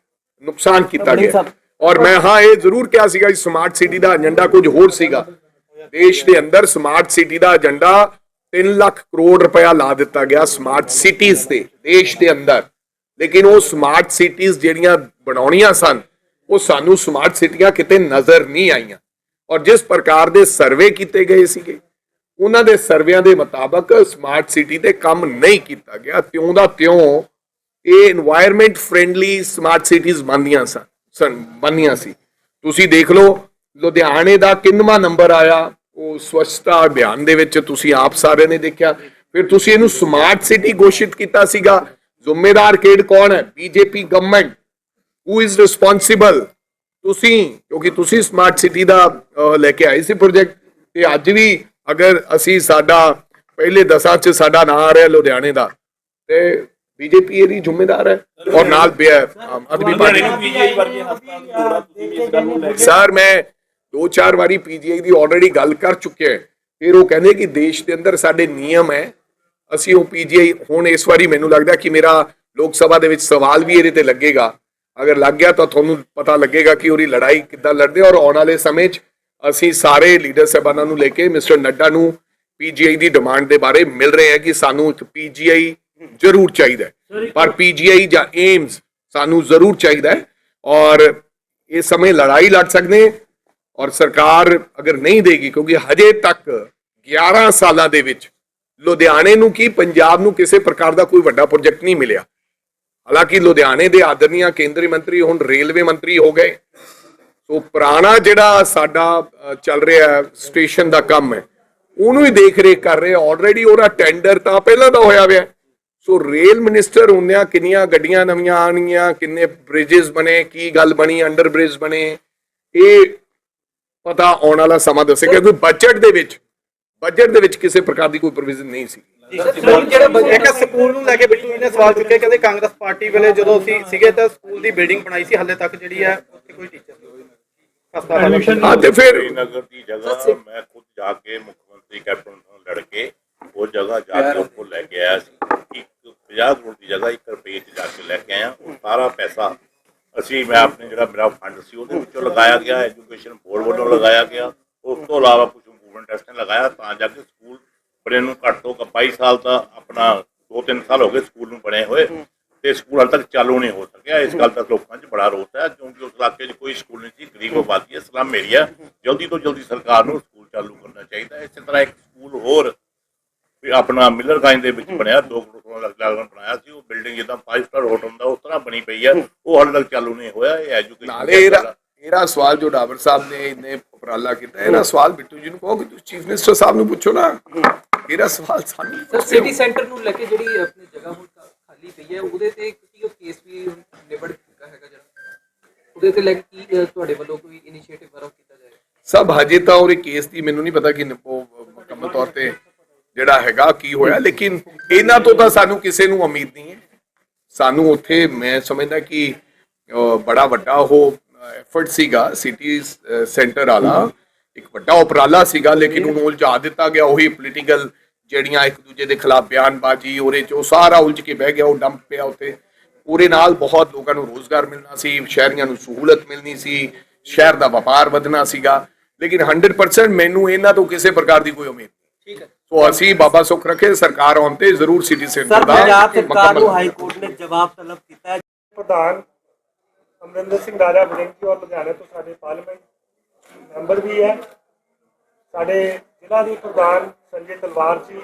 ਨੁਕਸਾਨ ਕੀਤਾ ਗਿਆ। ਔਰ ਮੈਂ ਹਾਂ ਇਹ ਜ਼ਰੂਰ ਕਿਹਾ ਸੀਗਾ ਕਿ ਸਮਾਰਟ ਸਿਟੀ ਦਾ ਏਜੰਡਾ ਕੁਝ ਹੋਰ ਸੀਗਾ। ਦੇਸ਼ ਦੇ ਅੰਦਰ ਸਮਾਰਟ ਸਿਟੀ ਦਾ ਏਜੰਡਾ 3 ਲੱਖ ਕਰੋੜ ਰੁਪਇਆ ਲਾ ਦਿੱਤਾ ਗਿਆ ਸਮਾਰਟ ਸਿਟੀਜ਼ ਤੇ ਦੇਸ਼ ਦੇ ਅੰਦਰ। ਲੇਕਿਨ ਉਹ ਸਮਾਰਟ ਸਿਟੀਜ਼ ਜਿਹੜੀਆਂ ਬਣਾਉਣੀਆਂ ਸਨ ਉਹ ਸਾਨੂੰ ਸਮਾਰਟ ਸਿਟੀਆਂ ਕਿਤੇ ਨਜ਼ਰ ਨਹੀਂ ਆਈਆਂ। ਔਰ ਜਿਸ ਪ੍ਰਕਾਰ ਦੇ ਸਰਵੇ ਕੀਤੇ ਗਏ ਸੀਗੇ, ਉਹਨਾਂ ਦੇ ਸਰਵਿਆਂ ਦੇ ਮੁਤਾਬਕ ਸਮਾਰਟ ਸਿਟੀ ਤੇ ਕੰਮ ਨਹੀਂ ਕੀਤਾ ਗਿਆ। ਤਿਉਂ ਦਾ ਤਿਉਂ ਇਹ এনवायरमेंट ਫਰੈਂਡਲੀ ਸਮਾਰਟ ਸਿਟੀਜ਼ ਬਣਦੀਆਂ ਸਨ ਸਨ ਬਣਦੀਆਂ ਸੀ। ਤੁਸੀਂ ਦੇਖ ਲਓ, ਲੁਧਿਆਣੇ ਦਾ ਕਿੰਨਵਾ ਨੰਬਰ ਆਇਆ। ਉਹ ਸਵੱਛਤਾ ਅਭਿਆਨ ਦੇ ਵਿੱਚ ਤੁਸੀਂ ਆਪ ਸਾਰੇ ਨੇ ਦੇਖਿਆ। ਫਿਰ ਤੁਸੀਂ ਇਹਨੂੰ ਸਮਾਰਟ ਸਿਟੀ ਘੋਸ਼ਿਤ ਕੀਤਾ ਸੀਗਾ। ਜ਼ਿੰਮੇਦਾਰ ਕਿਹੜ ਕੌਣ ਹੈ? BJP government who is responsible ਤੁਸੀਂ ਕਿਉਂਕਿ ਤੁਸੀਂ ਸਮਾਰਟ ਸਿਟੀ ਦਾ ਲੈ ਕੇ ਆਏ ਸੀ ਪ੍ਰੋਜੈਕਟ ਤੇ ਅੱਜ ਵੀ ਅਗਰ ਅਸੀਂ ਸਾਡਾ ਪਹਿਲੇ ਦਸਾਂ ਚ ਸਾਡਾ ਨਾਂ ਆ ਰਿਹਾ ਲੁਧਿਆਣੇ ਦਾ ਤੇ ਬੀਜੇਪੀ ਇਹਦੀ ਜ਼ਿੰਮੇਦਾਰ ਹੈ ਔਰ ਨਾਲ ਆਦਮੀ ਪਾਰਟੀ ਪੀਜੀਆਈ ਵਰਗੇ ਹਸਪਤਾਲ ਤੋੜਾ ਤੁਸੀਂ ਵੀ ਇਸ ਗੱਲ ਨੂੰ ਲੈ ਕੇ। ਸਰ ਮੈਂ ਦੋ ਚਾਰ ਵਾਰੀ ਪੀਜੀਆਈ ਦੀ ਆਲਰੇਡੀ ਗੱਲ ਕਰ ਚੁੱਕਿਆ ਹੈ। ਫਿਰ ਉਹ ਕਹਿੰਦੇ ਕਿ ਦੇਸ਼ ਦੇ ਅੰਦਰ ਸਾਡੇ ਨਿਯਮ ਹੈ। ਅਸੀਂ ਉਹ ਪੀਜੀਆਈ ਹੁਣ ਇਸ ਵਾਰੀ ਮੈਨੂੰ ਲੱਗਦਾ ਕਿ ਮੇਰਾ ਲੋਕ ਸਭਾ ਦੇ ਵਿੱਚ ਸਵਾਲ ਵੀ ਇਹਦੇ ਤੇ ਲੱਗੇਗਾ। ਅਗਰ ਲੱਗ ਗਿਆ ਤਾਂ ਤੁਹਾਨੂੰ ਪਤਾ ਲੱਗੇਗਾ ਕਿ ਉਹਦੀ ਲੜਾਈ ਕਿੱਦਾਂ ਲੜਦੇ ਔਰ ਆਉਣ ਵਾਲੇ ਸਮੇਂ 'ਚ ਅਸੀਂ ਸਾਰੇ ਲੀਡਰ ਸਾਹਿਬਾਨਾਂ ਨੂੰ ਲੈ ਕੇ ਮਿਸਟਰ ਨੱਡਾ ਨੂੰ ਪੀਜੀਆਈ ਦੀ ਡਿਮਾਂਡ ਦੇ ਬਾਰੇ ਮਿਲ ਰਹੇ ਹਾਂ ਕਿ ਸਾਨੂੰ ਇੱਕ ਪੀਜੀਆਈ ਜ਼ਰੂਰ ਚਾਹੀਦਾ ਹੈ। ਪਰ ਪੀਜੀਆਈ ਜਾਂ ਏਮਸ ਸਾਨੂੰ ਜ਼ਰੂਰ ਚਾਹੀਦਾ ਹੈ ਔਰ ਇਸ ਸਮੇਂ ਲੜਾਈ ਲੜ ਸਕਦੇ ਔਰ ਸਰਕਾਰ ਅਗਰ ਨਹੀਂ ਦੇਗੀ ਕਿਉਂਕਿ ਹਜੇ ਤੱਕ 11 ਸਾਲਾਂ ਦੇ ਵਿੱਚ ਲੁਧਿਆਣੇ ਨੂੰ ਕੀ ਪੰਜਾਬ ਨੂੰ ਕਿਸੇ ਪ੍ਰਕਾਰ ਦਾ ਕੋਈ ਵੱਡਾ ਪ੍ਰੋਜੈਕਟ ਨਹੀਂ ਮਿਲਿਆ। ਹਾਲਾਂਕਿ ਲੁਧਿਆਣੇ ਦੇ ਆਦਰਨੀय ਕੇਂਦਰੀ ਮੰਤਰੀ, ਹੁਣ ਰੇਲਵੇ ਮੰਤਰੀ ਹੋ ਗਏ। ਸੋ ਪੁਰਾਣਾ ਜਿਹੜਾ ਸਾਡਾ ਚੱਲ ਰਿਹਾ ਸਟੇਸ਼ਨ ਦਾ ਕੰਮ ਹੈ, ਉਹਨੂੰ ਹੀ ਦੇਖ ਰੇਖ ਕਰ ਰਹੇ ਆਲਰੇਡੀ ਉਹਦਾ ਟੈਂਡਰ ਤਾਂ ਪਹਿਲਾਂ ਦਾ ਹੋਇਆ ਹੋਇਆ ਸੋ ਰੇਲ ਮਿਨਿਸਟਰ ਹੁੰਦਿਆਂ ਕਿੰਨੀਆਂ ਗੱਡੀਆਂ ਨਵੀਆਂ ਆਣਗੀਆਂ ਕਿੰਨੇ ਬ੍ਰਿਜਸ ਬਣੇ, ਕੀ ਗੱਲ ਬਣੀ ਅੰਡਰ ਬ੍ਰਿਜ ਬਣੇ, ਇਹ ਪਤਾ ਆਉਣ ਵਾਲਾ ਸਮਾਂ ਦੱਸੇਗਾ, ਕਿਉਂਕਿ ਬਜਟ ਦੇ ਵਿੱਚ ਬਜਟ ਦੇ ਵਿੱਚ ਕਿਸੇ ਪ੍ਰਕਾਰ ਦੀ ਕੋਈ ਪ੍ਰੋਵੀਜ਼ਨ ਨਹੀਂ ਸੀ। ਇੱਕ ਸਕੂਲ ਨੂੰ ਲੈ ਕੇ ਬਿੱਟੂ ਜੀ ਨੇ ਸਵਾਲ ਚੁੱਕਿਆ ਕਹਿੰਦੇ ਕਾਂਗਰਸ ਪਾਰਟੀ ਵੇਲੇ ਜਦੋਂ ਅਸੀਂ ਸੀਗੇ ਤਾਂ ਸਕੂਲ ਦੀ ਬਿਲਡਿੰਗ ਬਣਾਈ ਸੀ ਹੱਲੇ ਤੱਕ ਜਿਹੜੀ ਹੈ ਉੱਥੇ ਕੋਈ ਟੀਚਰ ਨਹੀਂ ਹਸਪਤਾਲ ਹਾਂ ਤੇ ਫਿਰ ਨਗਰ ਦੀ ਜਗ੍ਹਾ ਮੈਂ ਖੁਦ ਜਾ ਕੇ ਮੁੱਖ ਮੰਤਰੀ ਕੈਪਟਨ ਨਾਲ ਲੜ ਕੇ ਉਹ ਜਗ੍ਹਾ ਜਾ ਕੇ ਉੱਪਰ ਲੈ ਕੇ ਆਇਆ ਸੀ। ਇੱਕ 50 ਕਰੋੜ ਦੀ ਜਗ੍ਹਾ 1 ਰੁਪਏ 'ਚ ਜਾ ਕੇ ਲੈ ਕੇ ਆਇਆ। ਉਹ ਸਾਰਾ ਪੈਸਾ ਅਸੀਂ ਮੈਂ ਆਪਣੇ ਜਿਹੜਾ ਮੇਰਾ ਫੰਡ ਸੀ ਉਹਦੇ ਵਿੱਚੋਂ ਲਗਾਇਆ ਗਿਆ। ਐਜੂਕੇਸ਼ਨ ਬੋਰਡ ਵੱਲੋਂ ਲਗਾਇਆ ਗਿਆ। ਉਸ ਤੋਂ ਇਲਾਵਾ ਕੁਝ ਇੰਪਰੂਵਮੈਂਟ ਟੈਸਟ ਲਗਾਇਆ ਤਾਂ ਜਾ ਕੇ ਸਕੂਲ ਬਣੇ ਨੂੰ ਘੱਟ ਤੋਂ ਘੱਟ 22 ਸਾਲ ਤਾਂ ਆਪਣਾ 2-3 ਸਾਲ ਹੋ ਗਏ ਸਕੂਲ ਨੂੰ ਬਣੇ ਹੋਏ ਤੇ ਸਕੂਲ ਹਾਲ ਤੱਕ ਚਾਲੂ ਨਹੀਂ ਹੋ ਸਕਿਆ। ਇਸ ਗੱਲ ਦਾ ਲੋਕਾਂ 'ਚ ਬੜਾ ਰੋਸ ਹੈ ਕਿਉਂਕਿ ਉਸ ਇਲਾਕੇ 'ਚ ਕੋਈ ਸਕੂਲ ਨਹੀਂ ਸੀ ਗਰੀਬ ਆਬਾਦੀ ਹੈ ਸਲਮ ਏਰੀਆ ਜਲਦੀ ਤੋਂ ਜਲਦੀ ਸਰਕਾਰ ਨੂੰ ਸਕੂਲ ਚਾਲੂ ਕਰਨਾ ਚਾਹੀਦਾ ਹੈ। ਇਸੇ ਤਰ੍ਹਾਂ ਇੱਕ ਸਕੂਲ ਹੋਰ ਵੀ ਆਪਣਾ ਮਿਲਰ ਗਾਈਨ ਦੇ ਵਿੱਚ ਬਣਿਆ 2 ਕਰੋੜ ਲੱਖ ਲਾਗਣ ਬਣਾਇਆ ਸੀ। ਉਹ ਬਿਲਡਿੰਗ ਜਿੱਦਾਂ 5 ਸਟਾਰ ਹੋਟਲ ਹੁੰਦਾ ਉਸ ਤਰ੍ਹਾਂ ਬਣੀ ਪਈ ਹੈ। ਉਹ ਹਾਲੇ ਤੱਕ ਚਾਲੂ ਨਹੀਂ ਹੋਇਆ। ਇਹ ਐਜੂਕੇਸ਼ਨ ਨਾਲੇ ਇਹਦਾ ਇਹਦਾ ਸਵਾਲ ਜੋ ਡਾਬਰ ਸਾਹਿਬ ਨੇ ਇਹਨੇ ਉਪਰਾਲਾ ਕੀਤਾ ਇਹਦਾ ਸਵਾਲ ਬਿੱਟੂ ਜੀ ਨੂੰ ਕਹੋ ਕਿ ਤੁਸੀਂ ਚੀਫ ਮਿਨਿਸਟਰ ਸਾਹਿਬ ਨੂੰ ਪੁੱਛੋ ਨਾ ਇਹਦਾ ਸਵਾਲ ਸਾਨੂੰ ਸਿਟੀ ਸੈਂਟਰ ਨੂੰ ਲੈ ਕੇ ਜਿਹੜੀ ਆਪਣੀ ਜਗ੍ਹਾ ਹੁਣ ਖਾਲੀ ਪਈ ਹੈ ਉਹਦੇ ਤੇ ਕਿਉਂਕਿ ਉਹ ਕੇਸ ਵੀ ਨਿਬੜ ਚੁੱਕਾ ਹੈਗਾ ਜਿਹੜਾ? ਉਹਦੇ ਤੇ ਲੈ ਕੇ ਕੀ ਤੁਹਾਡੇ ਵੱਲੋਂ ਕੋਈ ਇਨੀਸ਼ੀਏਟਿਵ ਵਰਕ ਕੀਤਾ ਜਾਏਗਾ? ਸਭ ਹਜੇ ਤਾਂ ਉਹਦੇ ਕੇਸ ਦੀ ਮੈਨੂੰ ਨਹੀਂ ਪਤਾ ਕਿ ਨਿਪੋ ਮੁਕੰਮਲ ਤੌਰ ਤੇ ਜਿਹੜਾ ਹੈਗਾ ਕੀ ਹੋਇਆ ਲੇਕਿਨ ਇਹਨਾਂ ਤੋਂ ਤਾਂ ਸਾਨੂੰ ਕਿਸੇ ਨੂੰ ਉਮੀਦ ਨਹੀਂ ਹੈ। ਸਾਨੂੰ ਉੱਥੇ ਮੈਂ ਸਮਝਦਾ ਕਿ ਬੜਾ ਵੱਡਾ ਉਹ ਐਫਰਟ ਸੀਗਾ ਸਿਟੀ ਸੈਂਟਰ ਵਾਲਾ ਇੱਕ ਵੱਡਾ ਉਪਰਾਲਾ ਸੀਗਾ ਲੇਕਿਨ ਉਹਨੂੰ ਉਲਝਾ ਦਿੱਤਾ ਗਿਆ ਉਹੀ ਪੋਲੀਟੀਕਲ ਜਿਹੜੀਆਂ ਇੱਕ ਦੂਜੇ ਦੇ ਖਿਲਾਫ ਬਿਆਨਬਾਜ਼ੀ ਉਹਦੇ ਚ ਉਹ ਸਾਰਾ ਉਲਝ ਕੇ ਬਹਿ ਗਿਆ ਉਹ ਡੰਪ ਪਿਆ ਉੱਤੇ ਉਹਦੇ ਨਾਲ ਬਹੁਤ ਲੋਕਾਂ ਨੂੰ ਰੋਜ਼ਗਾਰ ਮਿਲਣਾ ਸੀ ਸ਼ਹਿਰੀਆਂ ਨੂੰ ਸਹੂਲਤ ਮਿਲਣੀ ਸੀ ਸ਼ਹਿਰ ਦਾ ਵਪਾਰ ਵਧਣਾ ਸੀਗਾ। ਲੇਕਿਨ 100% ਮੈਨੂੰ ਇਹਨਾਂ ਤੋਂ ਕਿਸੇ ਪ੍ਰਕਾਰ ਦੀ ਕੋਈ ਉਮੀਦ ਨਹੀਂ। ਠੀਕ ਹੈ। ਸੋ ਅਸੀਂ ਬਾਬਾ ਸੁੱਖ ਰੱਖੇ ਸਰਕਾਰ ਆਉਣ ਤੇ ਜ਼ਰੂਰ ਸਿਟੀ ਸੈਂਟਰ ਦਾ ਪੰਜਾਬ ਸਰਕਾਰ ਨੂੰ ਹਾਈ ਕੋਰਟ ਨੇ ਜਵਾਬ ਤਲਬ ਕੀਤਾ ਹੈ। ਪ੍ਰਧਾਨ ਅਮਰਿੰਦਰ ਸਿੰਘ ਰਾਜਾ ਬੜਿੰਗੀ ਔਰ ਲੁਧਿਆਣੇ ਤੋਂ ਸਾਡੇ ਪਾਰਲੀਮੈਂਟ ਮੈਂਬਰ ਵੀ ਹੈ। ਸਾਡੇ ਜ਼ਿਲ੍ਹਾ ਦੇ ਪ੍ਰਧਾਨ ਸੰਜੇ ਤਲਵਾਰ ਜੀ,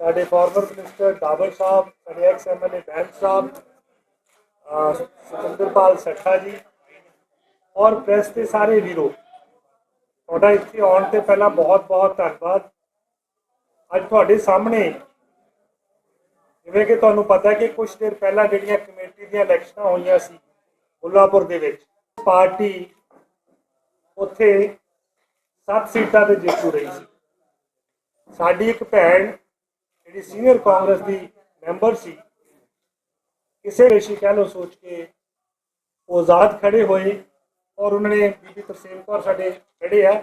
ਸਾਡੇ ਫਾਰਮਰ ਮਿਨਿਸਟਰ ਡਾਬਰ ਸਾਹਿਬ, ਸਾਡੇ ਐਕਸ ਐਮਐਲਏ ਬੈਂਸ ਸਾਹਿਬ, ਅਹ ਸਤਿੰਦਰਪਾਲ ਸੱਠਾ ਜੀ ਔਰ ਪ੍ਰੈਸ ਦੇ ਸਾਰੇ ਵੀਰੋ, ਤੁਹਾਡਾ ਇੱਥੇ ਆਉਣ ਤੇ ਪਹਿਲਾਂ ਬਹੁਤ ਬਹੁਤ ਧੰਨਵਾਦ। ਅੱਜ ਤੁਹਾਡੇ ਸਾਹਮਣੇ ਜਿਵੇਂ ਕਿ ਤੁਹਾਨੂੰ ਪਤਾ ਹੈ ਕਿ ਕੁਝ ਦਿਨ ਪਹਿਲਾਂ ਜਿਹੜੀਆਂ ਕਮੇਟੀ ਦੀਆਂ ਇਲੈਕਸ਼ਨਾਂ ਹੋਈਆਂ ਸੀ ਕੋਲਾਪੁਰ ਦੇ ਵਿੱਚ। ਪਾਰਟੀ ਉੱਥੇ 7 ਸੀਟਾਂ ਤੇ ਜੇਤੂ ਰਹੀ ਸੀ। ਸਾਡੀ ਇੱਕ ਭੈਣ, ਜਿਹੜੀ ਸੀਨੀਅਰ ਕਾਂਗਰਸ ਦੀ ਮੈਂਬਰ ਸੀ, ਕਿਸੇ ਰੇਸ਼ੀ ਕਹਿ ਲਓ ਸੋਚ ਕੇ ਉਹ ਆਜ਼ਾਦ ਖੜੇ ਹੋਏ ਔਰ ਉਹਨਾਂ ਨੇ ਬੀਬੀ ਤਰਸੇਮ ਕੌਰ ਸਾਡੇ ਖੜੇ ਆ,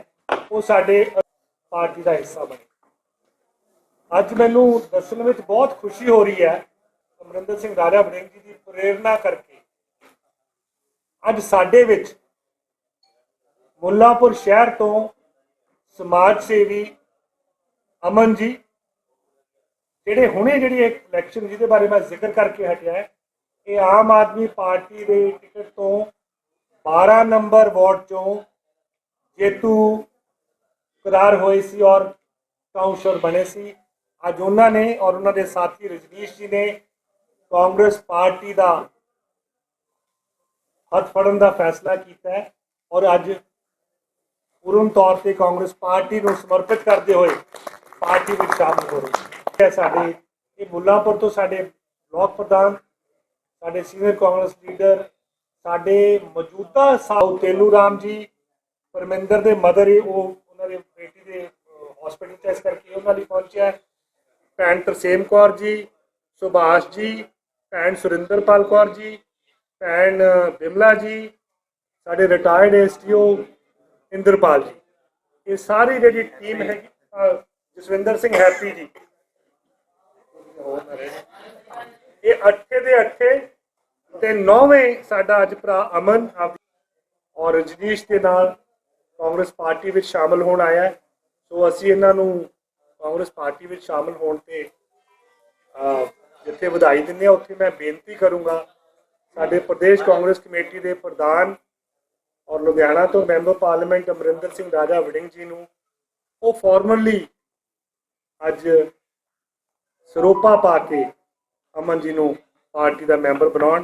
ਉਹ ਸਾਡੇ ਪਾਰਟੀ ਦਾ ਹਿੱਸਾ ਬਣੇ। ਅੱਜ ਮੈਨੂੰ ਦੱਸਣ ਵਿੱਚ ਬਹੁਤ ਖੁਸ਼ੀ ਹੋ ਰਹੀ ਹੈ, ਅਮਰਿੰਦਰ ਸਿੰਘ ਰਾਜਾ ਵੜਿੰਗ ਜੀ ਦੀ ਪ੍ਰੇਰਣਾ ਕਰਕੇ ਅੱਜ ਸਾਡੇ ਵਿੱਚ ਮੁੱਲਾਪੁਰ ਸ਼ਹਿਰ ਤੋਂ ਸਮਾਜ ਸੇਵੀ ਅਮਨ ਜੀ, ਜਿਹੜੇ ਹੁਣੇ ਜਿਹੜੀ ਇੱਕ ਇਲੈਕਸ਼ਨ ਜਿਹਦੇ ਬਾਰੇ ਮੈਂ ਜ਼ਿਕਰ ਕਰਕੇ ਹਟਿਆ ਹੈ, ਇਹ ਆਮ ਆਦਮੀ ਪਾਰਟੀ ਦੇ ਟਿਕਟ ਤੋਂ 12 ਨੰਬਰ ਵਾਰਡ ਚੋਂ ਜੇਤੂ ਕਰਾਰ ਹੋਏ ਸੀ ਔਰ ਕਾਉਂਸਲਰ ਬਣੇ ਸੀ। ਅੱਜ ਉਹਨਾਂ ਨੇ ਔਰ ਉਹਨਾਂ ਦੇ ਸਾਥੀ ਰਜਨੀਸ਼ ਜੀ ਨੇ ਕਾਂਗਰਸ ਪਾਰਟੀ ਦਾ ਹੱਥ ਫੜਨ ਦਾ ਫੈਸਲਾ ਕੀਤਾ ਹੈ ਔਰ ਅੱਜ ਪੂਰਨ ਤੌਰ ਤੇ ਕਾਂਗਰਸ ਪਾਰਟੀ ਨੂੰ ਸਮਰਪਿਤ ਕਰਦੇ ਹੋਏ ਪਾਰਟੀ ਵਿੱਚ ਸ਼ਾਮਲ ਹੋ ਰਹੇ ਹੈ। ਸਾਡੇ, ਇਹ ਮੁੱਲਾਂਪੁਰ ਤੋਂ ਸਾਡੇ ਬਲਾਕ ਪ੍ਰਧਾਨ, ਸਾਡੇ ਸੀਨੀਅਰ ਕਾਂਗਰਸ ਲੀਡਰ, ਸਾਡੇ ਮੌਜੂਦਾ ਸਾਊ ਤੇਲੂ ਰਾਮ ਜੀ, ਪਰਮਿੰਦਰ ਦੇ ਮਦਰ ਉਹ ਉਹਨਾਂ ਦੇ ਬੇਟੀ ਦੇ ਹਸਪੀਟਲ ਚ ਇਸ ਕਰਕੇ ਉਹਨਾਂ ਲਈ ਪਹੁੰਚਿਆ ਭੈਣ ਤਰਸੇਮ ਕੌਰ ਜੀ, ਸੁਭਾਸ਼ ਜੀ, ਭੈਣ ਸੁਰਿੰਦਰਪਾਲ ਕੌਰ ਜੀ ਭੈਣ ਬਿਮਲਾ ਜੀ ਸਾਡੇ ਰਿਟਾਇਰਡ ਐਸਟੀਓ ਇੰਦਰਪਾਲ ਜੀ। ਇਹ ਸਾਰੀ ਜਿਹੜੀ ਟੀਮ ਹੈਗੀ ਜਸਵਿੰਦਰ ਸਿੰਘ ਹੈਪੀ ਜੀ। ਇਹ ਅੱਠੇ ਦੇ ਅੱਠੇ ਤੇ ਨੌਵੇਂ ਸਾਡਾ ਅੱਜ ਭਰਾ ਅਮਨ ਔਰ ਰਜਨੀਸ਼ ਦੇ ਨਾਲ ਕਾਂਗਰਸ ਪਾਰਟੀ ਵਿੱਚ ਸ਼ਾਮਲ ਹੋਣ ਆਇਆ ਹੈ। ਸੋ ਅਸੀਂ ਇਹਨਾਂ ਨੂੰ ਕਾਂਗਰਸ ਪਾਰਟੀ ਵਿੱਚ ਸ਼ਾਮਲ ਹੋਣ ਤੇ ਜਿੱਥੇ ਵਧਾਈ ਦਿੰਦੇ ਆ ਉੱਥੇ ਮੈਂ ਬੇਨਤੀ ਕਰੂੰਗਾ ਸਾਡੇ ਪ੍ਰਦੇਸ਼ ਕਾਂਗਰਸ ਕਮੇਟੀ ਦੇ ਪ੍ਰਧਾਨ ਔਰ ਲੁਧਿਆਣਾ ਤੋਂ ਮੈਂਬਰ ਪਾਰਲੀਮੈਂਟ ਅਮਰਿੰਦਰ ਸਿੰਘ ਰਾਜਾ ਵੜਿੰਗ ਜੀ ਨੂੰ ਉਹ ਫਾਰਮਲੀ ਅੱਜ ਸਰੋਪਾ ਪਾ ਕੇ ਅਮਨ ਜੀ ਨੂੰ ਪਾਰਟੀ ਦਾ ਮੈਂਬਰ ਬਣਾਉਣ